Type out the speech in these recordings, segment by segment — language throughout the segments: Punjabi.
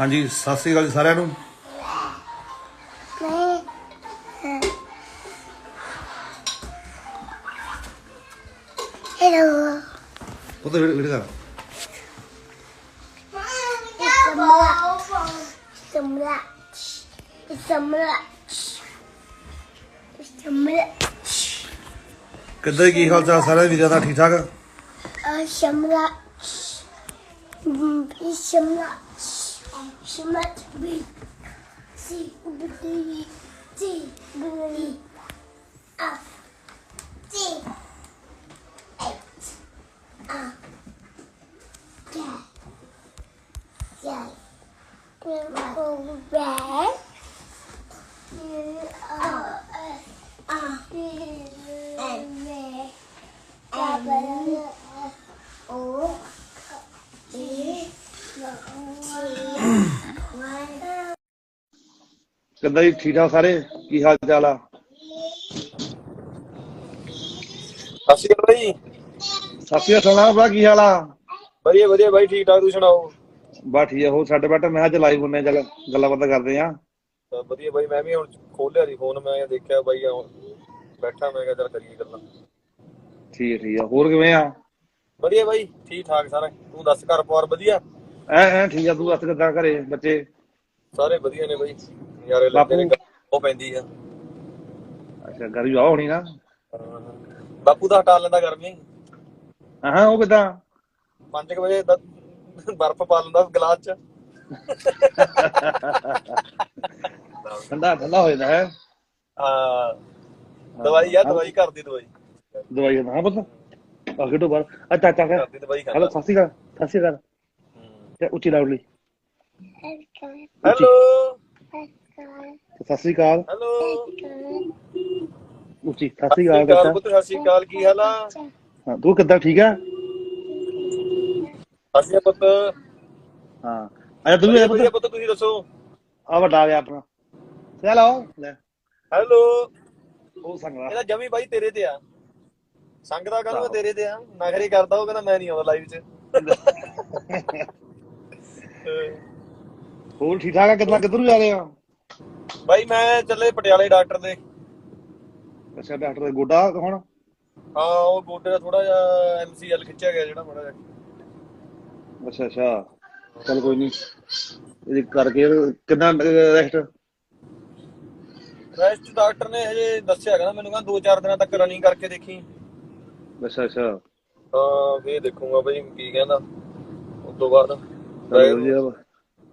ਹਾਂਜੀ ਸਤਿ ਸ੍ਰੀ ਅਕਾਲ ਜੀ ਸਾਰਿਆਂ ਨੂੰ। Hello. ਉਹ ਤਾਂ ਵੀਡੀਓ ਕਰ। match. ਕਿੱਦਾਂ ਕੀ ਹਾਲ ਚਾਲ ਸਾਰਿਆਂ ਵੀਰਾਂ ਦਾ ਠੀਕ ਠਾਕ It's a Smart B. C. B. D. D. ਕਿੱਦਾਂ ਜੀ ਠੀਕ ਠਾਕ ਸਾਰੇ? ਕੀ ਹਾਲ ਚਾਲ ਆ? ਸਤਿ ਸ਼੍ਰੀ ਅਕਾਲ ਜੀ ਸੁਣਾ ਬਾ ਕੀ ਹਾਲ ਆ? ਵਧੀਆ ਵਧੀਆ ਬਾਈ ਠੀਕ ਠਾਕ ਤੁਸੀਂ ਸੁਣਾਓ? ਬਾ ਠੀਕ ਆ ਹੋ ਸਾਡੇ ਬੈਠਾ ਮੈਂ ਅੱਜ ਲਾਈਵ ਹੁੰਨੇ ਚੱਲ ਗੱਲਾਂ ਬਾਤਾਂ ਕਰਦੇ ਆ। ਵਧੀਆ ਬਾਈ ਮੈਂ ਵੀ ਹੁਣ ਖੋਲਿਆ ਸੀ ਫੋਨ ਮੈਂ ਦੇਖਿਆ ਬਾਈ ਬੈਠਾ ਮੈਂ ਕਿਹਾ ਚੱਲ ਕਰੀਏ ਗੱਲਾਂ। ਠੀਕ ਠੀਕ ਆ ਹੋਰ ਕਿਵੇਂ ਆ? ਵਧੀਆ ਬਾਈ ਠੀਕ ਠਾਕ ਸਾਰਾ ਤੂੰ ਦੱਸ ਘਰ ਪਰਿਵਾਰ ਵਧੀਆ? ਐ ਐ ਠੀਕ ਆ ਤੂੰ ਦੱਸ ਕਿੱਦਾਂ ਘਰੇ ਬੱਚੇ? ਸਾਰੇ ਵਧੀਆ ਨੇ ਬਾਈ। ਯਾਰੇ ਲੱਗੇ ਨੇ ਉਹ ਪੈਂਦੀ ਆ। ਅੱਛਾ ਵੀ ਆ ਹੋਣੀ ਨਾ। ਬਾਪੂ ਦਾ ਹਟਾ ਲੈਂਦਾ ਗਰਮੀ। ਹਾਂ ਹਾਂ ਉਹ ਕਿੱਦਾਂ? 5 ਵਜੇ ਦਾ ਬਰਫ਼ ਪਾ ਲੈਂਦਾ ਗਲਾਸ ਚ। ਠੰਡਾ ਠੰਡਾ ਹੋ ਜਾਂਦਾ ਹੈ। ਹਾਂ। ਦਵਾਈ ਆ ਦਵਾਈ ਘਰ ਦੀ ਦਵਾਈ। ਦਵਾਈ ਹਾਂ ਪੁੱਤ। ਆ ਕਿਟੋ ਬਾਰ ਅੱਛਾ ਅੱਛਾ ਘਰ ਦੀ ਦਵਾਈ ਹਲੋ ਖਾਂਦਾ ਸਤਿ ਸ਼੍ਰੀ ਅਕਾਲ ਸਤਿ ਸ਼੍ਰੀ ਅਕਾਲ। ਤੇ ਉੱਚੀ ਲਾਉਡਲੀ ਹੈਲੋ। ਸਤਿ ਸ਼੍ਰੀ ਅਕਾਲ। ਹੈਲੋ। ਉੱਚੀ ਸਤਿ ਸ਼੍ਰੀ ਅਕਾਲ ਬੱਚਾ ਪੁੱਤ ਸਤਿ ਸ਼੍ਰੀ ਅਕਾਲ ਕੀ ਹਾਲ ਆ? ਹਾਂ ਤੂੰ ਕਿੱਦਾਂ ਠੀਕ ਆ? ਅਕਾਲ ਪੁੱਤ। ਹਾਂ। ਅਜਾ ਤੂੰ ਵੀ ਪੁੱਤ। ਤੁਸੀਂ ਦੱਸੋ? ਆ ਵੱਡਾ ਆ ਗਿਆ ਆਪਣਾ। ਚਲੋ ਲੈ ਹੈਲੋ। ਉਹ ਸੰਗਲਾ। ਇਹਦਾ ਜਮੀ ਬਾਈ ਤੇਰੇ ਤੇ ਆ। ਸੰਗ ਦਾ ਕਹਿੰਦਾ ਤੇਰੇ ਤੇ ਆ? ਨਖਰੀ ਕਰਦਾ ਉਹ ਕਹਿੰਦਾ ਮੈਂ ਨਹੀਂ ਆਉਂਦਾ ਲਾਈਵ 'ਚ। ਹੋਰ ਠੀਕ ਠਾਕ ਆ? ਕਿੱਦਾਂ ਕਿੱਧਰ ਜਾ ਰਹੇ ਆ ਬਾਈ ਮੈਂ ਚੱਲੇ ਪਟਿਆਲੇ ਡਾਕਟਰ ਦੇ। ਅੱਛਾ ਡਾਕਟਰ ਦਾ ਗੋਡਾ ਹੁਣ ਹਾਂ ਉਹ ਗੋਡੇ ਦਾ ਥੋੜਾ ਜਿਹਾ ਐਮਸੀਐਲ ਖਿੱਚਿਆ ਗਿਆ ਜਿਹੜਾ ਮਾੜਾ ਜਿਹਾ। ਅੱਛਾ ਅੱਛਾ। ਚਲ ਕੋਈ ਨਹੀਂ ਇਹ ਕਰਕੇ ਕਿੰਨਾ ਰੈਸਟ ਰੈਸਟ ਡਾਕਟਰ ਨੇ ਹਜੇ ਦੱਸਿਆ ਕਹਿੰਦਾ ਮੈਨੂੰ ਕਹਿੰਦਾ 2-4 ਦਿਨਾਂ ਤੱਕ ਰਨਿੰਗ ਕਰਕੇ ਦੇਖੀ। ਅੱਛਾ ਅੱਛਾ। ਹਾਂ ਫੇਰ ਦੇਖੂੰਗਾ ਬਾਈ ਕੀ ਕਹਿੰਦਾ। ਉਸ ਤੋਂ ਬਾਅਦ।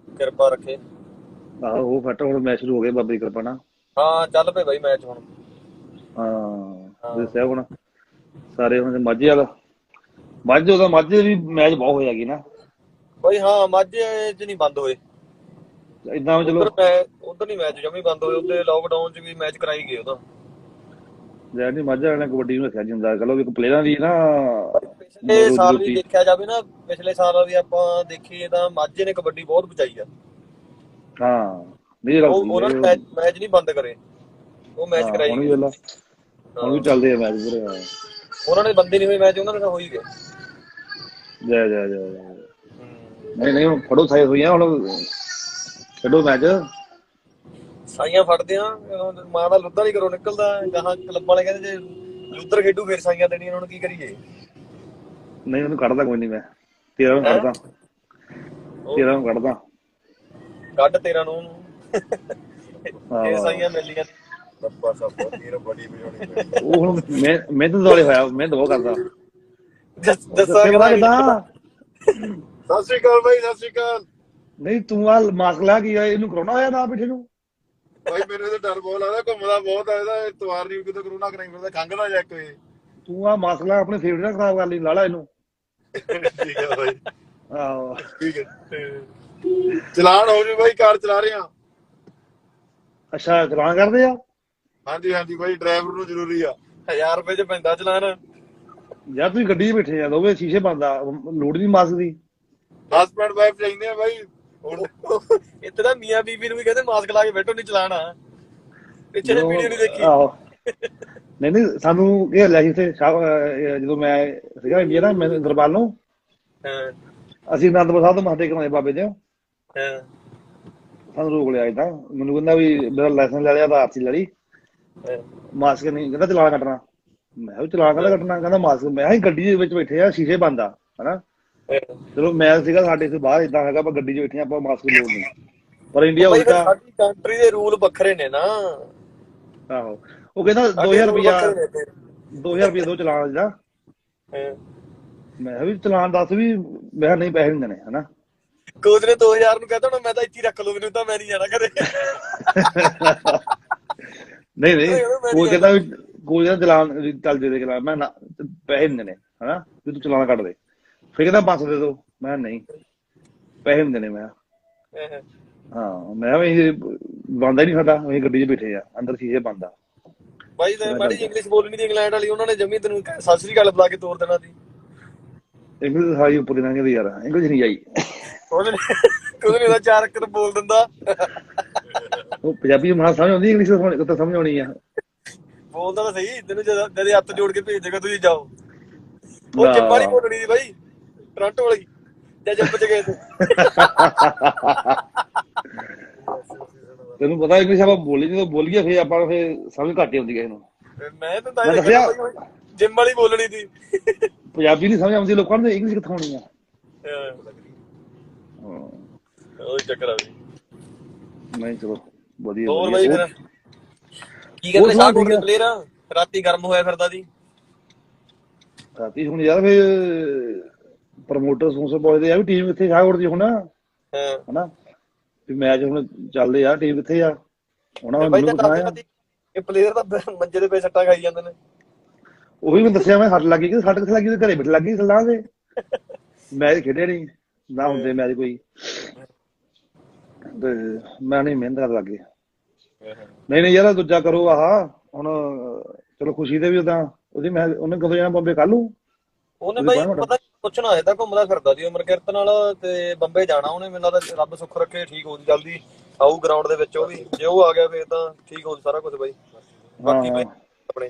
ਕਿਰਪਾ ਰੱਖੇ। ਆਹੋ ਉਹ ਫਟ ਹੁਣ ਮੈਚ ਸ਼ੁਰੂ ਹੋ ਗਿਆ ਬਾਬੇ ਦੀ ਕਿਰਪਾ ਨਾਲ। ਹਾਂ ਚੱਲ ਪਏ ਬਾਈ ਮੈਚ ਹੁਣ। ਹਾਂ ਦੱਸਿਆ ਹੁਣ। ਸਾਰੇ ਹੁਣ ਮਾਝੇ ਵਾਲਾ। ਮਾਝੇ ਉਹਦਾ ਮਾਝੇ ਵੀ ਮੈਚ ਬਹੁਤ ਹੋਇਆ ਗਈ ਨਾ। ਬਾਈ ਹਾਂ ਮਾਝੇ 'ਚ ਨਹੀਂ ਬੰਦ ਹੋਏ। ਇਦਾਂ ਚਲੋ। ਉਧਰ ਮੈਂ ਉਧਰ ਨਹੀਂ ਮੈਚ ਜਮੀ ਬੰਦ ਹੋਏ। ਉਹਦੇ ਲਾਕਡਾਊਨ 'ਚ ਵੀ ਮੈਚ ਕਰਾਈ ਗਏ ਉਹਦਾ ਜੈ ਨਹੀਂ ਮਾਝੇ ਵਾਲਿਆਂ ਨੇ ਕਬੱਡੀ ਨੂੰ ਰੱਖਿਆ ਜਿੰਦਾ ਕਹ ਲੋ ਇੱਕ ਪਲੇਅਰਾਂ ਦੀ ਨਾ ਪਿਛਲੇ ਸਾਲ ਵੀ। ਦੇਖਿਆ ਜਾਵੇ ਨਾ ਪਿਛਲੇ ਸਾਲ ਵੀ ਆਪਾਂ ਦੇਖੀਏ ਤਾਂ ਮਾਝੇ ਨੇ ਕਬੱਡੀ ਬਹੁਤ ਬਚਾਈ ਆ। ਹਾਂ ਉਹ ਉਹਨਾਂ ਨੇ ਮੈਚ ਮੈਚ ਨਹੀਂ ਬੰਦ ਕਰੇ। ਉਹ ਮੈਚ ਕਰਾਈ ਹੁਣ ਵੀ ਗਏ ਵੇਲਾ। ਹੁਣ ਵੀ ਚੱਲਦੇ ਆ ਮੈਚ ਪੂਰੇ। ਉਹਨਾਂ ਨੇ ਬੰਦੇ ਨਹੀਂ ਹੋਏ ਮੈਚ ਉਹਨਾਂ ਤਾਂ ਹੋ ਹੀ ਗਏ। ਜੈ ਜੈ। ਨਹੀਂ ਨਹੀਂ ਫੜੋ ਸਾਈ ਹੋਈਆਂ ਹੁਣ ਖੇਡੋ ਮੈਚ ਸਾਈਆਂ ਫੜਦੇ ਆ ਮਾਂ ਦਾ ਲੁੱਧਾ ਨਹੀਂ ਕਰੋ ਨਿਕਲਦਾ ਗਾਹਾਂ ਕਲੱਬ ਵਾਲੇ ਕਹਿੰਦੇ ਜੇ ਲੁੱਧਰ ਖੇਡੂ ਫੇਰ ਸਾਈਆਂ ਦੇਣੀਆਂ ਉਹਨਾਂ ਨੂੰ ਕੀ ਕਰੀਏ? ਨਹੀਂ ਉਹਨੂੰ ਕੱਢਦਾ ਕੋਈ ਨਹੀਂ ਮੈਂ। ਤੇਰਾ ਨੂੰ ਕੱਢਦਾ। ਤੇਰਾ ਨੂੰ ਕੱਢਦਾ। ਕੱਢ ਤੇਰਾ ਨੂੰ। ਇਹ ਸਾਈਆਂ ਮਿਲੀਆਂ। ਬੱਬਾ ਸਭ ਤੇਰਾ ਬੜੀ ਬਜੋਣੀ ਉਹ ਹੁਣ ਮੈਂ ਮਿਹਨਤ ਵਾਲੇ ਹੋਇਆ ਮਿਹਨਤ ਬਹੁਤ ਕਰਦਾ। ਦੱਸਾਂ ਕਿਦਾਂ? ਸਤਿ ਸ਼੍ਰੀ ਅਕਾਲ ਬਾਈ ਸਤਿ ਸ਼੍ਰੀ ਅਕਾਲ। ਨਹੀਂ ਤੂੰ ਆ ਮਾਸਕ ਲਾ ਕੀ ਇਹਨੂੰ ਕਰੋਨਾ ਹੋਇਆ ਨਾ ਪਿੱਛੇ ਨੂੰ? ਬਾਈ ਮੈਨੂੰ ਤਾਂ ਡਰ ਬਹੁਤ ਲੱਗਦਾ ਘੁੰਮਦਾ ਬਹੁਤ ਆ ਇਹਦਾ ਇਤਵਾਰ ਨਹੀਂ ਕਿਤੇ ਕਰੋਨਾ ਕਰਾਈ ਫਿਰਦਾ ਖੰਗਦਾ ਜਾ ਕੇ ਤੂੰ ਆ ਮਾਸਕ ਲਾ ਆਪਣੇ ਫੇਵਰਟ ਨਾਲ ਖਰਾਬ ਕਰ ਲਈ ਲਾਲਾ ਇਹਨੂੰ। ਠੀਕ ਹੈ ਬਾਈ। ਆਹੋ। ਠੀਕ ਹੈ ਚਲਾਨ ਹੋ ਜੂ ਬਾਈ ਕਾਰ ਚਲਾ ਰਹੇ ਆ ਅੱਛਾ ਚਲਾਨ ਕਰਦੇ ਆ? ਹਾਂਜੀ ਹਾਂਜੀ ਬਾਈ ਡਰਾਈਵਰ ਨੂੰ ਜ਼ਰੂਰੀ ਆ। 1000 ਰੁਪਏ ਚ ਪੈਂਦਾ ਚਲਾਨ। ਯਾਰ ਤੁਸੀਂ ਗੱਡੀ 'ਚ ਬੈਠੇ ਆ ਦੋਵੇਂ ਸ਼ੀਸ਼ੇ ਬੰਦ ਆ ਲੋੜ ਨਹੀਂ ਮਾਸਕ ਦੀ। ਹਸਬੈਂਡ ਵਾਈਫ ਚਾਹੀਦੇ ਆ ਬਾਈ। ਇੱਥੇ ਤਾਂ ਮੀਆਂ ਬੀਬੀ ਨੂੰ ਵੀ ਕਹਿੰਦੇ ਮਾਸਕ ਲਾ ਕੇ ਬੈਠੋ ਨਹੀਂ ਚਲਾਣਾ ਪਿੱਛੇ ਨੇ ਵੀਡੀਓ ਨਹੀਂ ਦੇਖੀ। ਆਹੋ। ਨਹੀਂ ਨਹੀਂ ਸਾਨੂੰ ਇਹ ਲਿਆ ਸੀ ਅਹ ਜਦੋਂ ਮੈਂ ਸੀਗਾ ਇੰਡੀਆ ਨਾ ਮੈਂ ਦਰਬਾਰ ਨੂੰ ਹਾਂ। ਅਸੀਂ ਅਨੰਦਪੁਰ ਸਾਹਿਬ ਤੋਂ ਮੱਥੇ ਆਏ ਬਾਬੇ ਦੇ। ਹਾਂ ਸਾਨੂੰ ਰੋਕ ਲਿਆ ਇਦਾਂ ਮੈਨੂੰ ਕਹਿੰਦਾ ਵੀ ਮੇਰਾ ਲਾਇਸੈਂਸ ਲੈ ਲਿਆ ਤਾਂ ਆਰਸੀ ਲੈ ਲਈ। ਮਾਸਕ ਨਹੀਂ। ਕਹਿੰਦਾ ਚਲਾਨ ਕੱਟਣਾ। ਮੈਂ ਕਿਹਾ ਵੀ ਚਲਾਨ ਕਹਿੰਦਾ ਕੱਟਣਾ? ਕਹਿੰਦਾ ਮਾਸਕ ਮੈਂ ਅਸੀਂ ਗੱਡੀ ਦੇ ਵਿੱਚ ਬੈਠੇ ਆ ਸ਼ੀਸ਼ੇ ਬੰਦ ਆ ਹਨਾ? ਚਲੋ ਮੈਂ ਸੀਗਾ ਸਾਡੇ ਇੱਥੇ ਬਾਹਰ ਇਦਾਂ ਹੈਗਾ ਆਪਾਂ ਗੱਡੀ 'ਚ ਬੈਠੇ ਆਪਾਂ ਮਾਸਕ ਲੋੜ ਨਹੀਂ। ਪਰ ਇੰਡੀਆ ਉਲਟਾ ਸਾਡੀ ਕੰਟਰੀ ਦੇ ਰੂਲ ਵੱਖਰੇ ਨੇ ਨਾ। ਆਹੋ। ਉਹ ਕਹਿੰਦਾ ਸਾਡੇ 2000 rule ਰੁਪਿਆ ਵੱਖਰੇ ਨੇ ਇੱਥੇ। 2000 ਰੁਪਿਆ ਦੋ ਚਲਾਨ ਦਾ। ਹਾਂ। ਮੈਂ ਵੀ ਚਲਾਨ ਦੱਸ ਵੀ ਮੈਂ ਨਹੀਂ ਪੈਸੇ ਨਹੀਂ ਦੇਣੇ ਹਨਾ? ਕੋਚ ਨੇ 2000 ਨੂੰ ਕਹਤਾ ਹੁਣ ਮੈਂ ਤਾਂ ਇੱਥੇ ਹੀ ਰੱਖ ਲੂ ਮੈਨੂੰ ਤਾਂ ਮੈਂ ਨਹੀਂ ਜਾਣਾ ਘਰੇ। ਨਹੀਂ ਨਹੀਂ ਉਹ ਕਹਿੰਦਾ ਕੋਈ ਕਹਿੰਦਾ ਚਲਾਨ ਚੱਲ ਦੇ ਦੇ ਚਲਾਨ ਮੈਂ ਨਾ ਪੈਸੇ ਨਹੀਂ ਦੇਣੇ ਹਨਾ? ਵੀ ਤੂੰ ਚਲਾਨ ਕੱਟ ਦੇ। ਫਿਰ ਕਹਿੰਦਾ 500 ਦੇ ਦੋ। ਮੈਂ ਨਹੀਂ ਪੈਸੇ ਨਹੀਂ ਦੇਣੇ ਮੈਂ। ਹਾਂ ਮੈਂ ਵੀ ਬੰਦਾ ਨਹੀਂ ਸਾਡਾ ਅਸੀਂ ਗੱਡੀ 'ਚ ਬੈਠੇ ਆ ਅੰਦਰ ਸ਼ੀਸ਼ੇ ਬੰਦ ਬਾਈ ਤੇ ਮਾੜੀ ਇੰਗਲਿਸ਼ ਬੋਲਣੀ ਦੀ ਇੰਗਲੈਂਡ ਵਾਲੀ ਉਹਨਾਂ ਨੇ ਜਮੀ ਤੈਨੂੰ ਸਤਿ ਸ੍ਰੀ ਅਕਾਲ ਬੁਲਾ ਕੇ ਤੋਰ ਦੇਣਾ ਸੀ। ਇੰਗਲਿਸ਼ ਸਾਰੀ ਉੱਪਰ ਦੀ ਲੰਘਦੀ ਯਾਰ ਇੰਗਲਿਸ਼ ਨਹੀਂ ਆਈ। ਉਹਨੇ ਨਹੀਂ ਉਹਦਾ ਚਾਰ ਅੱਖਰ ਬੋਲ ਦਿੰਦਾ। ਉਹ ਪੰਜਾਬੀ ਮਹਾ ਸਮਝ ਆਉਂਦੀ ਇੰਗਲਿਸ਼ ਤਾਂ ਤਾਂ ਸਮਝ ਆਉਣੀ ਆ। ਬੋਲਦਾ ਤਾਂ ਸਹੀ ਤੈਨੂੰ ਜਦ ਜਦੇ ਹੱਥ ਜੋੜ ਕੇ ਭੇਜ ਦੇਗਾ ਤੁਸੀਂ ਜਾਓ। ਉਹ। ਜਿੰਮ ਵਾਲੀ ਬੋਲਣੀ ਦੀ ਬਾਈ ਟੋਰਾਂਟੋ ਵਾਲੀ ਜਾਂ ਜਿੰਮ ਚ ਗਏ ਤੈਨੂੰ ਪਤਾ ਇੰਗਲਿਸ਼ ਆਪਾਂ ਬੋਲੀ ਜਦੋਂ ਬੋਲੀਏ ਫਿਰ ਆਪਾਂ ਫਿਰ ਸਮਝ ਘੱਟ ਹੀ ਆਉਂਦੀ ਕਿਸੇ ਨੂੰ। ਮੈਂ ਤਾਂ ਤਾਂ ਮੈਂ। ਜਿੰਮ ਵਾਲੀ ਬੋਲਣੀ ਦੀ ਪੰਜਾਬੀ ਨਹੀਂ ਸਮਝ ਆਉਂਦੀ ਲੋਕਾਂ ਨੂੰ ਇੰਗਲਿਸ਼ ਕਿੱਥੋਂ ਆਉਣੀ ਆ? ਉਹ ਹੀ ਚੱਕਰ ਆ ਬਈ ਨਹੀਂ ਚਲੋ ਵਧੀਆ ਹੋਰ ਵਧੀਆ। ਬਾਈ ਫਿਰ? ਕੀ ਹੋਰ ਸ਼ਾਹ। ਦੇ ਪਲੇਅਰ ਰਾਤੀ ਗਰਮ ਹੋਇਆ ਫਿਰਦਾ ਦੀ ਰਾਤੀ ਹੁਣ ਯਾਰ ਫਿਰ ਪ੍ਰਮੋਟਰ ਸੋਂਸੇ ਪੁੱਛਦੇ ਆ ਵੀ ਟੀਮ ਕਿੱਥੇ ਸ਼ਾਹਕੋਟ ਦੀ ਹੁਣ ਹਾਂ। ਹਨਾ? ਵੀ ਮੈਚ ਹੁਣ ਚੱਲਦੇ ਆ ਟੀਮ ਕਿੱਥੇ ਆ? ਉਹਨਾਂ ਨੇ ਬਾਈ ਮੈਨੂੰ ਤਾਂ ਰਾਤੀ ਇਹ ਪਲੇਅਰ ਤਾਂ ਬ- ਮੰਜੇ ਦੇ ਪੇ ਸੱਟਾਂ ਖਾਈ ਜਾਂਦੇ ਨੇ। ਉਹੀ ਮੈਂ ਦੱਸਿਆ ਮੈਂ ਸੱਟ ਲੱਗੀ ਕਿ ਸੱਟ ਕਿੱਥੇ ਲੱਗੀ? ਤੇ ਘਰੇ ਬਿਠ ਲੱਗੀ ਸਲਾਹ ਦੇ। ਮੈਚ ਖੇਡਿਆ ਨਹੀਂ ਨਾ ਹੁੰਦੇ ਮੈਚ ਕੋਈ। ਤੇ ਮੈਂ ਨਹੀਂ ਮਿਹਨਤ ਕਰਨ ਲੱਗੇ ਨਹੀਂ ਨਹੀਂ ਯਾਰ ਦੂਜਾ ਕਰੋ ਆਹ। ਹੁਣ ਚਲੋ ਖੁਸ਼ੀ ਦੇ ਵੀ ਉਦਾਂ ਉਹਦੀ ਮੈਂ ਉਹਨੇ ਕਦੋਂ ਜਾਣਾ ਬੰਬੇ? ਕੱਲ ਉਹਨੇ ਬਾਈ। ਪਤਾ ਪੁੱਛਣਾ ਹੈ ਤਾਂ ਘੁੰਮਦਾ ਫਿਰਦਾ ਸੀ ਉਮਰ ਕਿਰਤ ਨਾਲ ਤੇ ਬੰਬੇ ਜਾਣਾ ਉਹਨੇ। ਮੈਨੂੰ ਲੱਗਦਾ ਰੱਬ ਸੁੱਖ ਰੱਖੇ ਠੀਕ ਹੋ ਜੀ ਜਲਦੀ ਆਊ ਗਰਾਊਂਡ ਦੇ ਵਿੱਚ ਉਹ ਵੀ। ਜੇ ਉਹ ਆ ਗਿਆ ਫੇਰ ਤਾਂ ਠੀਕ ਹੋ ਜੂ ਸਾਰਾ ਕੁਝ ਬਾਈ। ਬਾਕੀ। ਬਾਈ ਆਪਣੇ।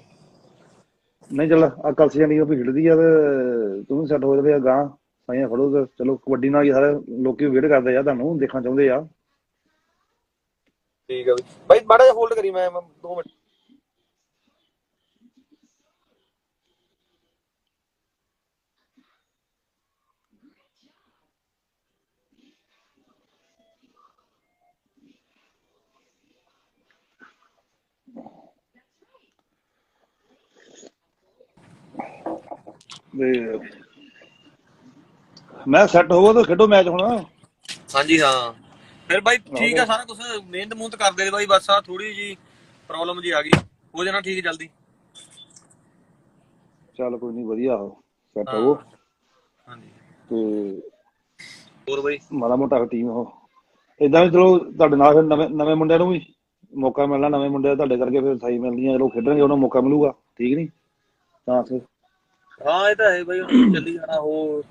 ਨਹੀਂ ਚੱਲ ਆ ਕਲਸੀਆਂ ਦੀ ਉਹ ਵੀ ਖੇਡਦੀ ਆ ਤੇ ਤੂੰ ਸੈੱਟ ਹੋ ਜਾਵੇ ਗਾਂ ਸਾਈਆਂ ਫੜੋ ਤੇ ਚਲੋ ਕਬੱਡੀ ਨਾਲ ਹੀ ਸਾਰੇ ਲੋਕੀ ਵੇਟ ਕਰਦੇ ਆ ਤੁਹਾਨੂੰ ਦੇਖਣਾ ਚਾਹੁੰਦੇ ਆ। ਠੀਕ ਆ ਬਾਈ। ਬਾਈ ਮਾੜਾ ਜਿਹਾ ਹੋਲਡ ਕਰੀ ਮੈਂ 2 ਮਿੰਟ। ਤੇ ਮੈਂ ਸੈੱਟ ਹੋਵੋ ਤਾਂ ਖੇਡੋ ਮੈਚ ਹੁਣ। ਹਾਂਜੀ ਹਾਂ। ਫਿਰ ਬਾਈ ਠੀਕ ਆ ਸਾਰਾ ਕੁਝ ਮਿਹਨਤ ਮੂਹਨਤ ਕਰਦੇ ਬਾਈ ਬਸ ਆ ਥੋੜੀ ਜੀ ਪ੍ਰੋਬਲਮ ਜੀ ਆ ਗਈ। ਹੋ ਜਾਣਾ ਠੀਕ ਜਲਦੀ। ਚੱਲ ਕੋਈ ਨਹੀਂ ਵਧੀਆ ਸੈੱਟ ਹੋਵੋ ਹਾਂਜੀ। ਤੇ ਹੋਰ ਬਾਈ? ਮਾੜਾ ਮੋਟਾ ਟੀਮ ਉਹ ਇਦਾਂ ਵੀ ਚਲੋ ਤੁਹਾਡੇ ਨਾਲ ਫਿਰ ਨਵੇਂ ਨਵੇਂ ਮੁੰਡਿਆਂ ਨੂੰ ਵੀ ਮੌਕਾ ਮਿਲਣਾ ਨਵੇਂ ਮੁੰਡੇ ਤੁਹਾਡੇ ਕਰਕੇ ਫਿਰ ਸਹੀ ਮਿਲਦੀਆਂ ਚਲੋ ਖੇਡਣਗੇ ਉਹਨਾਂ ਨੂੰ ਮੌਕਾ ਮਿਲੂਗਾ। ਠੀਕ ਨਹੀਂ ਤਾਂ ਫਿਰ। ਹਾਂ ਇਹ ਤਾਂ ਹੈ ਬਾਈ ਚੱਲੀ ਜਾਣਾ ਉਹ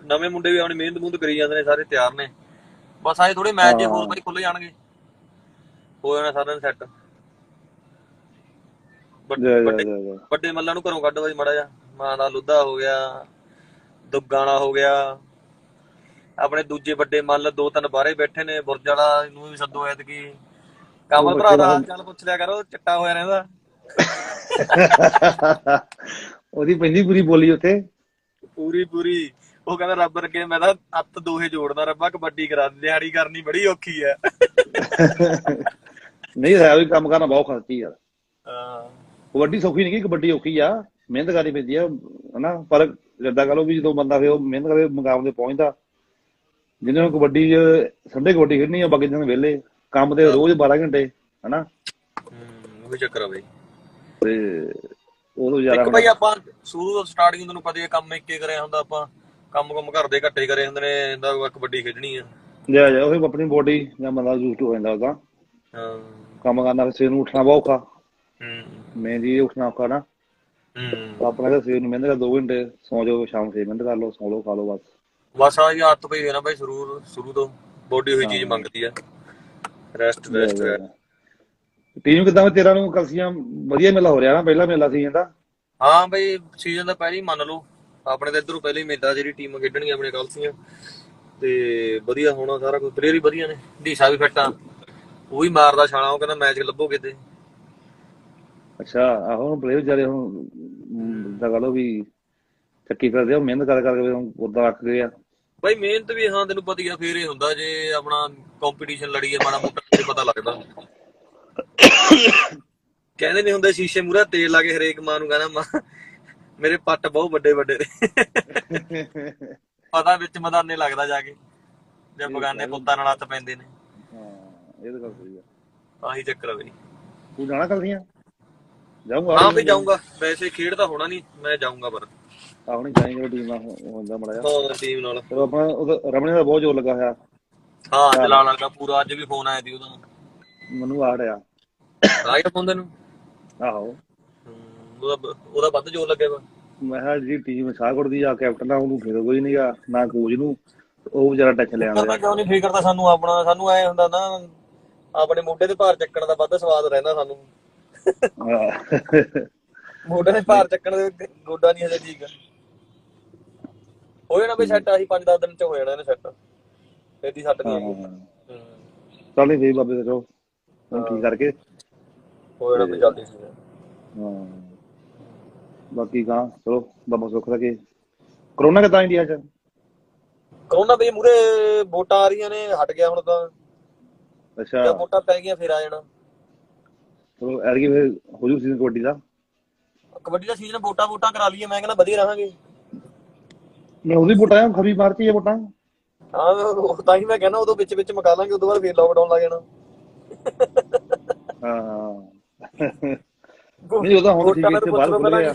ਨਵੇਂ ਮੁੰਡੇ ਵੀ ਆਪਣੀ ਮਿਹਨਤ ਮੁਹਨਤ ਕਰੀ ਜਾਂਦੇ ਨੇ ਸਾਰੇ ਤਿਆਰ ਨੇ। ਬਸ ਆਏ ਥੋੜੇ ਮੈਚ ਜੇ। ਹੋਰ ਬਾਈ ਖੁੱਲ ਜਾਣਗੇ। ਹੋ ਜਾਣਾ ਸਾਰਿਆਂ ਸੈੱਟ ਜੈ ਜੈ ਵੱਡੇ ਵੱਡੇ ਮੱਲਾਂ ਨੂੰ ਘਰੋਂ ਕੱਢ ਬਾਈ ਮੜਾ ਜਾ ਮਾਂ ਦਾ ਲੁੱਧਾ ਹੋ ਗਿਆ ਦੁੱਗਾਣਾ ਹੋ ਗਿਆ। ਆਪਣੇ ਦੂਜੇ ਵੱਡੇ ਮੱਲ ਦੋ ਤਿੰਨ ਬਾਹਰੇ ਬੈਠੇ ਨੇ ਬੁਰਜ ਵਾਲਾ ਨੂੰ ਵੀ ਸੱਦੋ ਐਤਕੀ। ਕਮਲ ਉਹ ਭਰਾ ਦਾ ਚਾਲ ਪੁੱਛ ਲਿਆ ਕਰੋ ਚਿੱਟਾ ਹੋਇਆ ਰਹਿੰਦਾ। ਉਹਦੀ ਪੈਂਦੀ ਪੂਰੀ ਬੋਲੀ ਉੱਥੇ? ਪੂਰੀ ਪੂਰੀ। ਉਹ ਕਹਿੰਦਾ ਰੱਬ ਅੱਗੇ ਮੈਂ ਤਾਂ ਹੱਥ ਦੋਹੇ ਜੋੜਦਾ ਰੱਬਾ ਕਬੱਡੀ ਕਰਾ ਦੇ ਦਿਹਾੜੀ ਕਰਨੀ ਬੜੀ ਔਖੀ ਹੈ। ਨਹੀਂ ਹੈ ਵੀ ਕੰਮ ਕਰਨਾ ਬਹੁਤ ਖਰਚੀ ਯਾਰ ਹਾਂ। ਕਬੱਡੀ ਸੌਖੀ ਨਹੀਂ ਕਿ ਕਬੱਡੀ ਔਖੀ ਆ ਮਿਹਨਤ ਕਰਨੀ ਪੈਂਦੀ ਆ ਹਨਾ? ਪਰ ਜਿੱਦਾਂ ਕਹ ਲਓ ਵੀ ਜਦੋਂ ਬੰਦਾ ਫਿਰ ਉਹ ਮਿਹਨਤ ਕਰੇ ਮੁਕਾਮ ਤੇ ਪਹੁੰਚਦਾ। ਜਿਹਨੇ ਨੂੰ ਕਬੱਡੀ ਸੰਡੇ ਕਬੱਡੀ ਖੇਡਣੀ ਆ ਬਾਕੀ ਦਿਨ ਵਿਹਲੇ ਕੰਮ ਤੇ ਰੋਜ਼ 12 ਘੰਟੇ ਹਨਾ? ਹੂੰ ਉਹੀ ਚੱਕਰ ਆ ਬਈ। ਤੇ ਉਦੋਂ ਜ਼ਿਆਦਾ ਇੱਕ ਬਈ ਆਪਾਂ ਸ਼ੁਰੂ ਤੋਂ ਸਟਾਰਟਿੰਗ ਤੁਹਾਨੂੰ ਪਤਾ ਹੀ ਹੈ ਕੰਮ ਇੱਕੇ ਕਰਿਆ ਹੁੰਦਾ ਆਪਾਂ। ਕੰਮ ਕੰਮ ਘਰ ਦੇ ਘੱਟੇ ਕਰੇ ਹੁੰਦੇ ਨੇ ਇਹਦਾ ਕਬੱਡੀ ਖੇਡਣੀ ਆ। ਜਾ ਜਾ ਉਹ ਆਪਣੀ ਬੋਡੀ ਜਾਂ ਬੰਦਾ ਯੂਜ਼ ਹੋ ਜਾਂਦਾ ਉਹਦਾ। ਹਾਂ। ਕੰਮ ਕਰਨਾ ਫਿਰ ਸਵੇਰ ਨੂੰ ਉੱਠਣਾ ਬਹੁਤ ਔਖਾ। ਹੂੰ। ਮੈਂ ਜੀ ਉੱਠਣਾ ਔਖਾ ਨਾ। ਹੂੰ। ਆਪਣਾ ਤਾਂ ਸਵੇਰ ਨੂੰ ਮਿਹਨਤ ਕਰ 2 ਘੰਟੇ ਸੌ ਜਾਓ ਸ਼ਾਮ ਫੇਰ ਮਿਹਨਤ ਕਰ ਲਓ ਸੌ ਲਓ ਖਾ ਲਓ ਬਸ। ਬਸ ਆ ਇਹ ਆਦਤ ਪਈ ਹੈ ਨਾ ਬਈ ਸ਼ੁਰੂ ਸ਼ੁਰੂ ਤੋਂ ਬੋਡੀ ਹੋਈ ਚੀਜ਼ ਮੰਗਦੀ ਆ। ਰੈਸਟ ਰੈਸਟ ਟੀਮ ਕਿਦਾਂ ਤੇਰਾ ਨੂੰ ਕਲਸੀਆਂ ਵਧੀਆ ਮੇਲਾ ਹੋ ਰਿਹਾ ਨਾ ਪਹਿਲਾ ਮੇਲਾ ਸੀ ਇਹਦਾ। ਹਾਂ ਬਈ ਸੀਜ਼ਨ ਦਾ ਪਹਿਲਾਂ ਮੰਨ ਲਓ। ਆਪਣੇ ਤਾਂ ਇਧਰੋਂ ਪਹਿਲਾਂ ਹੀ ਮੇਲਾ ਜਿਹੜੀ ਟੀਮ ਖੇਡਣਗੀਆਂ ਆਪਣੇ ਕਲਸੀਆਂ ਤੇ ਵਧੀਆ ਹੋਣਾ ਸਾਰਾ ਕੁਝ। ਪਲੇਅਰ ਹੀ ਵਧੀਆ ਨੇ। ਢੀਸਾ ਵੀ ਫਿੱਟ ਉਹ ਵੀ ਮਾਰਦਾ ਛਾਲਾ ਉਹ ਕਹਿੰਦਾ ਮੈਚ ਲੱਭੋ ਕਿਤੇ। ਅੱਛਾ ਆਹੋ ਹੁਣ ਪਲੇਅਰ ਵਿਚਾਰੇ ਹੁਣ ਦਾ ਗੱਲ ਵੀ ਚੱਕੀ ਕਰਦੇ ਆ ਮਿਹਨਤ ਕਰ ਕਰਕੇ ਹੁਣ ਉਦਾਂ ਰੱਖ ਗਏ ਆ। ਬਾਈ ਮਿਹਨਤ ਵੀ ਹਾਂ ਤੈਨੂੰ ਪਤਾ ਹੀ ਆ ਫੇਰ ਇਹ ਹੁੰਦਾ ਜੇ ਆਪਣਾ ਕੰਪੀਟੀਸ਼ਨ ਲੜੀਏ ਮਾੜਾ ਮੋਟਾ ਤੇ ਪਤਾ ਲੱਗਦਾ। ਕਹਿੰਦੇ ਨਹੀਂ ਹੁੰਦੇ ਸ਼ੀਸ਼ੇ ਮੂਰੇ ਤੇਲ ਲਾ ਕੇ ਹਰੇਕ ਮਾਂ ਨੂੰ ਕਹਿੰਦਾ ਮਾਂ ਮੇਰੇ ਪੱਟ ਬਹੁਤ ਵੱਡੇ ਵੱਡੇ ਨੇ। ਪਤਾ ਵਿੱਚ ਮਦਾਨੇ ਲੱਗਦਾ ਜਾ ਕੇ। ਜੇ ਬਗਾਨੇ ਪੁੱਤਾਂ ਨਾਲ ਹੱਥ ਪੈਂਦੇ ਨੇ। ਹਾਂ ਇਹ ਤਾਂ ਗੱਲ ਸਹੀ ਆ। ਆਹੀ ਚੱਕਰ ਆ ਬਈ। ਤੂੰ ਜਾਣਾ ਕਰਦੀਆਂ ਜਾਊਂਗਾ? ਹਾਂ ਵੀ ਜਾਊਂਗਾ। ਵੈਸੇ ਖੇਡ ਤਾਂ ਹੋਣਾ ਨਹੀਂ ਮੈਂ ਜਾਊਂਗਾ ਪਰ। ਆਹ ਨਹੀਂ ਚਾਹੀਦਾ ਟੀਮ ਨਾਲ ਹੁੰਦਾ ਮੜਾ ਹਾਂ ਟੀਮ ਨਾਲ। ਚਲੋ ਆਪਣਾ ਉਹਦਾ ਰਮਣੇ ਦਾ ਬਹੁਤ ਜ਼ੋਰ ਲੱਗਾ ਹੋਇਆ। ਹਾਂ ਜਲਾਲ ਵਾਲਾ ਪੂਰਾ ਅੱਜ ਵੀ ਫੋਨ ਆਇਆ ਸੀ ਉਹਦਾ। ਮੈਨੂੰ ਆ। ਰਿਹਾ ਆਇਆ ਫੋਨ ਤੈਨੂੰ? ਆਹੋ। ਉਹਦਾ ਉਹਦਾ ਵੱਧ ਜੋਰ ਲੱਗਿਆ ਵਾ। ਮੈਂ ਕਿਹਾ ਜਿਹੜੀ ਟੀਮ ਸ਼ਾਹਕੋਟ ਦੀ ਆ ਕੈਪਟਨ ਆ ਉਹਨੂੰ ਫਿਰ ਕੋਈ ਨਹੀਂਗਾ ਨਾ ਕੋਚ ਨੂੰ ਉਹ ਵਿਚਾਰਾ ਟੱਚ ਲੈ ਆਉਂਦਾ। ਕਿਉਂ ਨਹੀਂ ਫਿਕਰ ਤਾਂ ਸਾਨੂੰ ਆਪਣਾ ਸਾਨੂੰ ਐ ਹੁੰਦਾ ਨਾ ਆਪਣੇ ਮੋਢੇ ਤੇ ਭਾਰ ਚੱਕਣ ਦਾ ਵੱਧ ਸਵਾਦ ਰਹਿੰਦਾ ਸਾਨੂੰ। ਮੋਢੇ ਤੇ ਭਾਰ ਚੱਕਣ ਦੇ ਗੋਡਾ ਨਹੀਂ ਹਜੇ ਠੀਕ। ਹੋ ਜਾਣਾ ਬਈ ਸੈੱਟ ਆਹੀ 5-10 ਦਿਨ ਚ ਹੋ ਜਾਣਾ ਇਹਨੇ ਸੈੱਟ ਇਹਦੀ ਸੱਟ ਨਹੀਂ ਹਮ, ਚੱਲ ਨਹੀਂ ਬਾਬੇ ਚਲੋ। ਹੁਣ ਠੀਕ ਕਰਕੇ? ਹੋ ਜਾਣਾ ਬਈ ਜਲਦੀ ਸੀ। ਹਾਂ। ਬਾਕੀ ਕਾਂ ਚਲੋ ਬਾਬਾ ਸੁੱਖ ਰੱਖੇ ਕਰੋਨਾ ਕਿਦਾਂ ਇੰਡੀਆ ਚ? ਕਰੋਨਾ ਬਈ ਮੂਰੇ ਵੋਟਾਂ ਆ ਰਹੀਆਂ ਨੇ ਹਟ ਗਿਆ ਹੁਣ ਤਾਂ। ਅੱਛਾ। ਜੇ ਵੋਟਾਂ ਪੈ ਗਈਆਂ ਫਿਰ ਆ ਜਾਣਾ। ਚਲੋ ਐਰਗੀ ਫੇਰ ਹੋ ਜੂ ਸੀਜ਼ਨ ਕਬੱਡੀ ਦਾ? ਕਬੱਡੀ ਦਾ ਸੀਜ਼ਨ ਵੋਟਾਂ ਵੋਟਾਂ ਕਰਾ ਲਈਏ ਮੈਂ ਕਹਿੰਦਾ ਵਧੀਆ ਰਹਾਂਗੇ। ਮੈਂ ਉਹਦੀ ਵੋਟਾਂ ਆ ਖਰੀ ਮਾਰਤੀ ਹੈ ਵੋਟਾਂ। ਹਾਂ ਉਹ ਤਾਂ ਹੀ ਮੈਂ ਕਹਿੰਦਾ ਉਦੋਂ ਵਿੱਚ ਵਿੱਚ ਮਕਾ ਲਾਂਗੇ ਉਦੋਂ ਬਾਅਦ ਫੇਰ ਲੋਕਡਾਊਨ ਲੱਗ ਜਾਣਾ। ਹਾਂ। ਹਾਂ ਨਹੀਂ ਉਹਦਾ ਹੁਣ ਠੀਕ ਨੂੰ ਬਾਹਰ ਖੁੱਲ ਗਿਆ।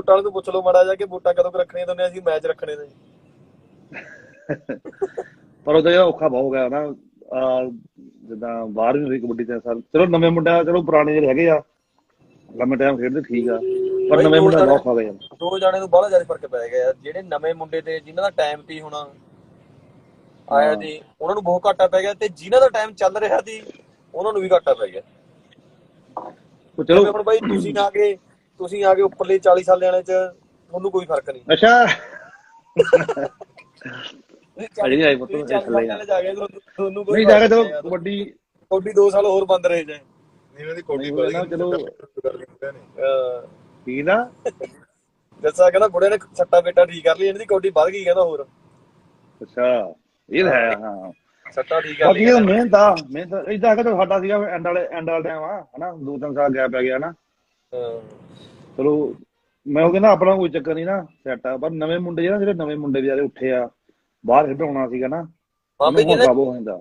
ਵਾਲੇ ਨੂੰ ਪੁੱਛ ਲਓ ਮਾੜਾ ਜਾ ਕੇ ਵੋਟਾਂ ਕਦੋਂ ਕੁ ਰੱਖਣੀਆਂ ਤੁਹਾਨੂੰ ਅਸੀਂ ਮੈਚ ਰੱਖਣੇ ਨੇ ਪਰ ਉਹਦਾ ਜਿਹੜਾ ਔਖਾ ਬਹੁਤ ਗਿਆ ਨਾ ਆ ਜਿੱਦਾਂ ਬਾਹਰ ਵੀ ਹੋਈ ਕਬੱਡੀ ਤੇ ਸਾਲ ਚਲੋ ਨਵੇਂ ਮੁੰਡਾ ਚਲੋ ਪੁਰਾਣੇ ਜਿਹੜੇ ਹੈਗੇ ਆ ਲੰਮੇ ਟਾਈਮ ਖੇਡਦੇ ਠੀਕ ਆ ਪਰ ਨਵੇਂ ਦੋ ਮੁੰਡਾ ਬਹੁਤ ਹੋ ਗਿਆ ਦੋ ਜਾਣੇ ਨੂੰ ਬੜਾ ਜ਼ਿਆਦਾ ਫ਼ਰਕ ਪੈ ਗਿਆ। ਯਾਰ। ਜਿਹੜੇ ਨਵੇਂ ਮੁੰਡੇ ਤੇ ਜਿਨ੍ਹਾਂ ਦਾ ਟਾਈਮ ਤੀ ਹੁਣ ਆਇਆ ਜੀ ਉਹਨਾਂ ਨੂੰ ਬਹੁਤ ਘਾਟਾ ਪੈ ਗਿਆ ਤੇ ਜਿਨ੍ਹਾਂ ਦਾ ਟਾਈਮ ਚੱਲ ਰਿਹਾ ਸੀ ਉਹਨਾਂ ਨੂੰ ਵੀ ਘਾਟਾ ਪੈ ਗਿਆ। ਚਲੋ ਹੁਣ ਬਾਈ ਤੁਸੀਂ ਆ ਕੇ ਤੁਸੀਂ ਆ ਕੇ ਉੱਪਰਲੇ 40 ਸਾਲੇ ਵਾਲੇ ਚ ਤੁਹਾਨੂੰ ਕੋਈ ਫ਼ਰਕ ਨਹੀਂ। ਅੱਛਾ। ਅਜੇ ਨਹੀਂ ਆਏ ਪੁੱਤ, ਤੁਸੀਂ ਇਹ 40 ਥੱਲੇ ਜਾ ਕੇ ਤੁਹਾਨੂੰ- ਕੋਈ ਨਹੀਂ ਜਾ ਕੇ ਚਲੋ। ਕਬੱਡੀ ਕਬੱਡੀ 2 ਸਾਲ ਹੋਰ ਬੰਦ ਰਹੇ ਜਾਏ ਇਹਨਾਂ ਦੀ ਕੋਡੀ ਨਹੀਂ ਨਾ ਚਲੋ। ਅਹ ਠੀਕ ਨਾ? ਜੱਸਾ ਕਹਿੰਦਾ ਬੁੜੇ ਨੇ ਸੱਟਾ ਬੇਟਾ ਠੀਕ ਕਰ ਲਈ ਇਹਨਾਂ ਦੀ ਕਬੱਡੀ ਵੱਧ ਗਈ ਕਹਿੰਦਾ ਹੋਰ। ਅੱਛਾ ਇਹ ਹੈ ਹਾਂ। ਸੱਟਾ ਠੀਕ ਕਰ ਬਾਕੀ ਲਈ ਇਹ ਮਿਹਨਤ ਆ ਮਿਹਨਤ ਇਦਾਂ ਤਾਂ ਸਾਡਾ ਸੀਗਾ ਐਂਡ ਵਾਲੇ ਐਂਡ ਵਾਲਾ ਟਾਈਮ ਆ ਹਨਾ? ਦੋ ਤਿੰਨ ਸਾਲ ਗੈਪ ਪੈ ਗਿਆ ਨਾ ਹਾਂ। ਚਲੋ ਮੈਂ ਉਹ ਕਹਿੰਦਾ ਆਪਣਾ ਕੋਈ ਚੱਕਰ ਨਹੀਂ ਨਾ ਸੈੱਟ ਆ। ਪਰ ਨਵੇਂ ਮੁੰਡੇ ਜਿਹੜਾ ਜਿਹੜੇ ਨਵੇਂ ਮੁੰਡੇ ਵਿਚਾਰੇ ਉੱਠੇ ਆ ਬਾਹਰ ਖੇਡਾਉਣਾ ਸੀਗਾ ਨਾ ਹਾਂ ਬਈ ਉਹਨੂੰ ਜਿਹਨੇ ਕਾਬੂ ਹੋ ਜਾਂਦਾ।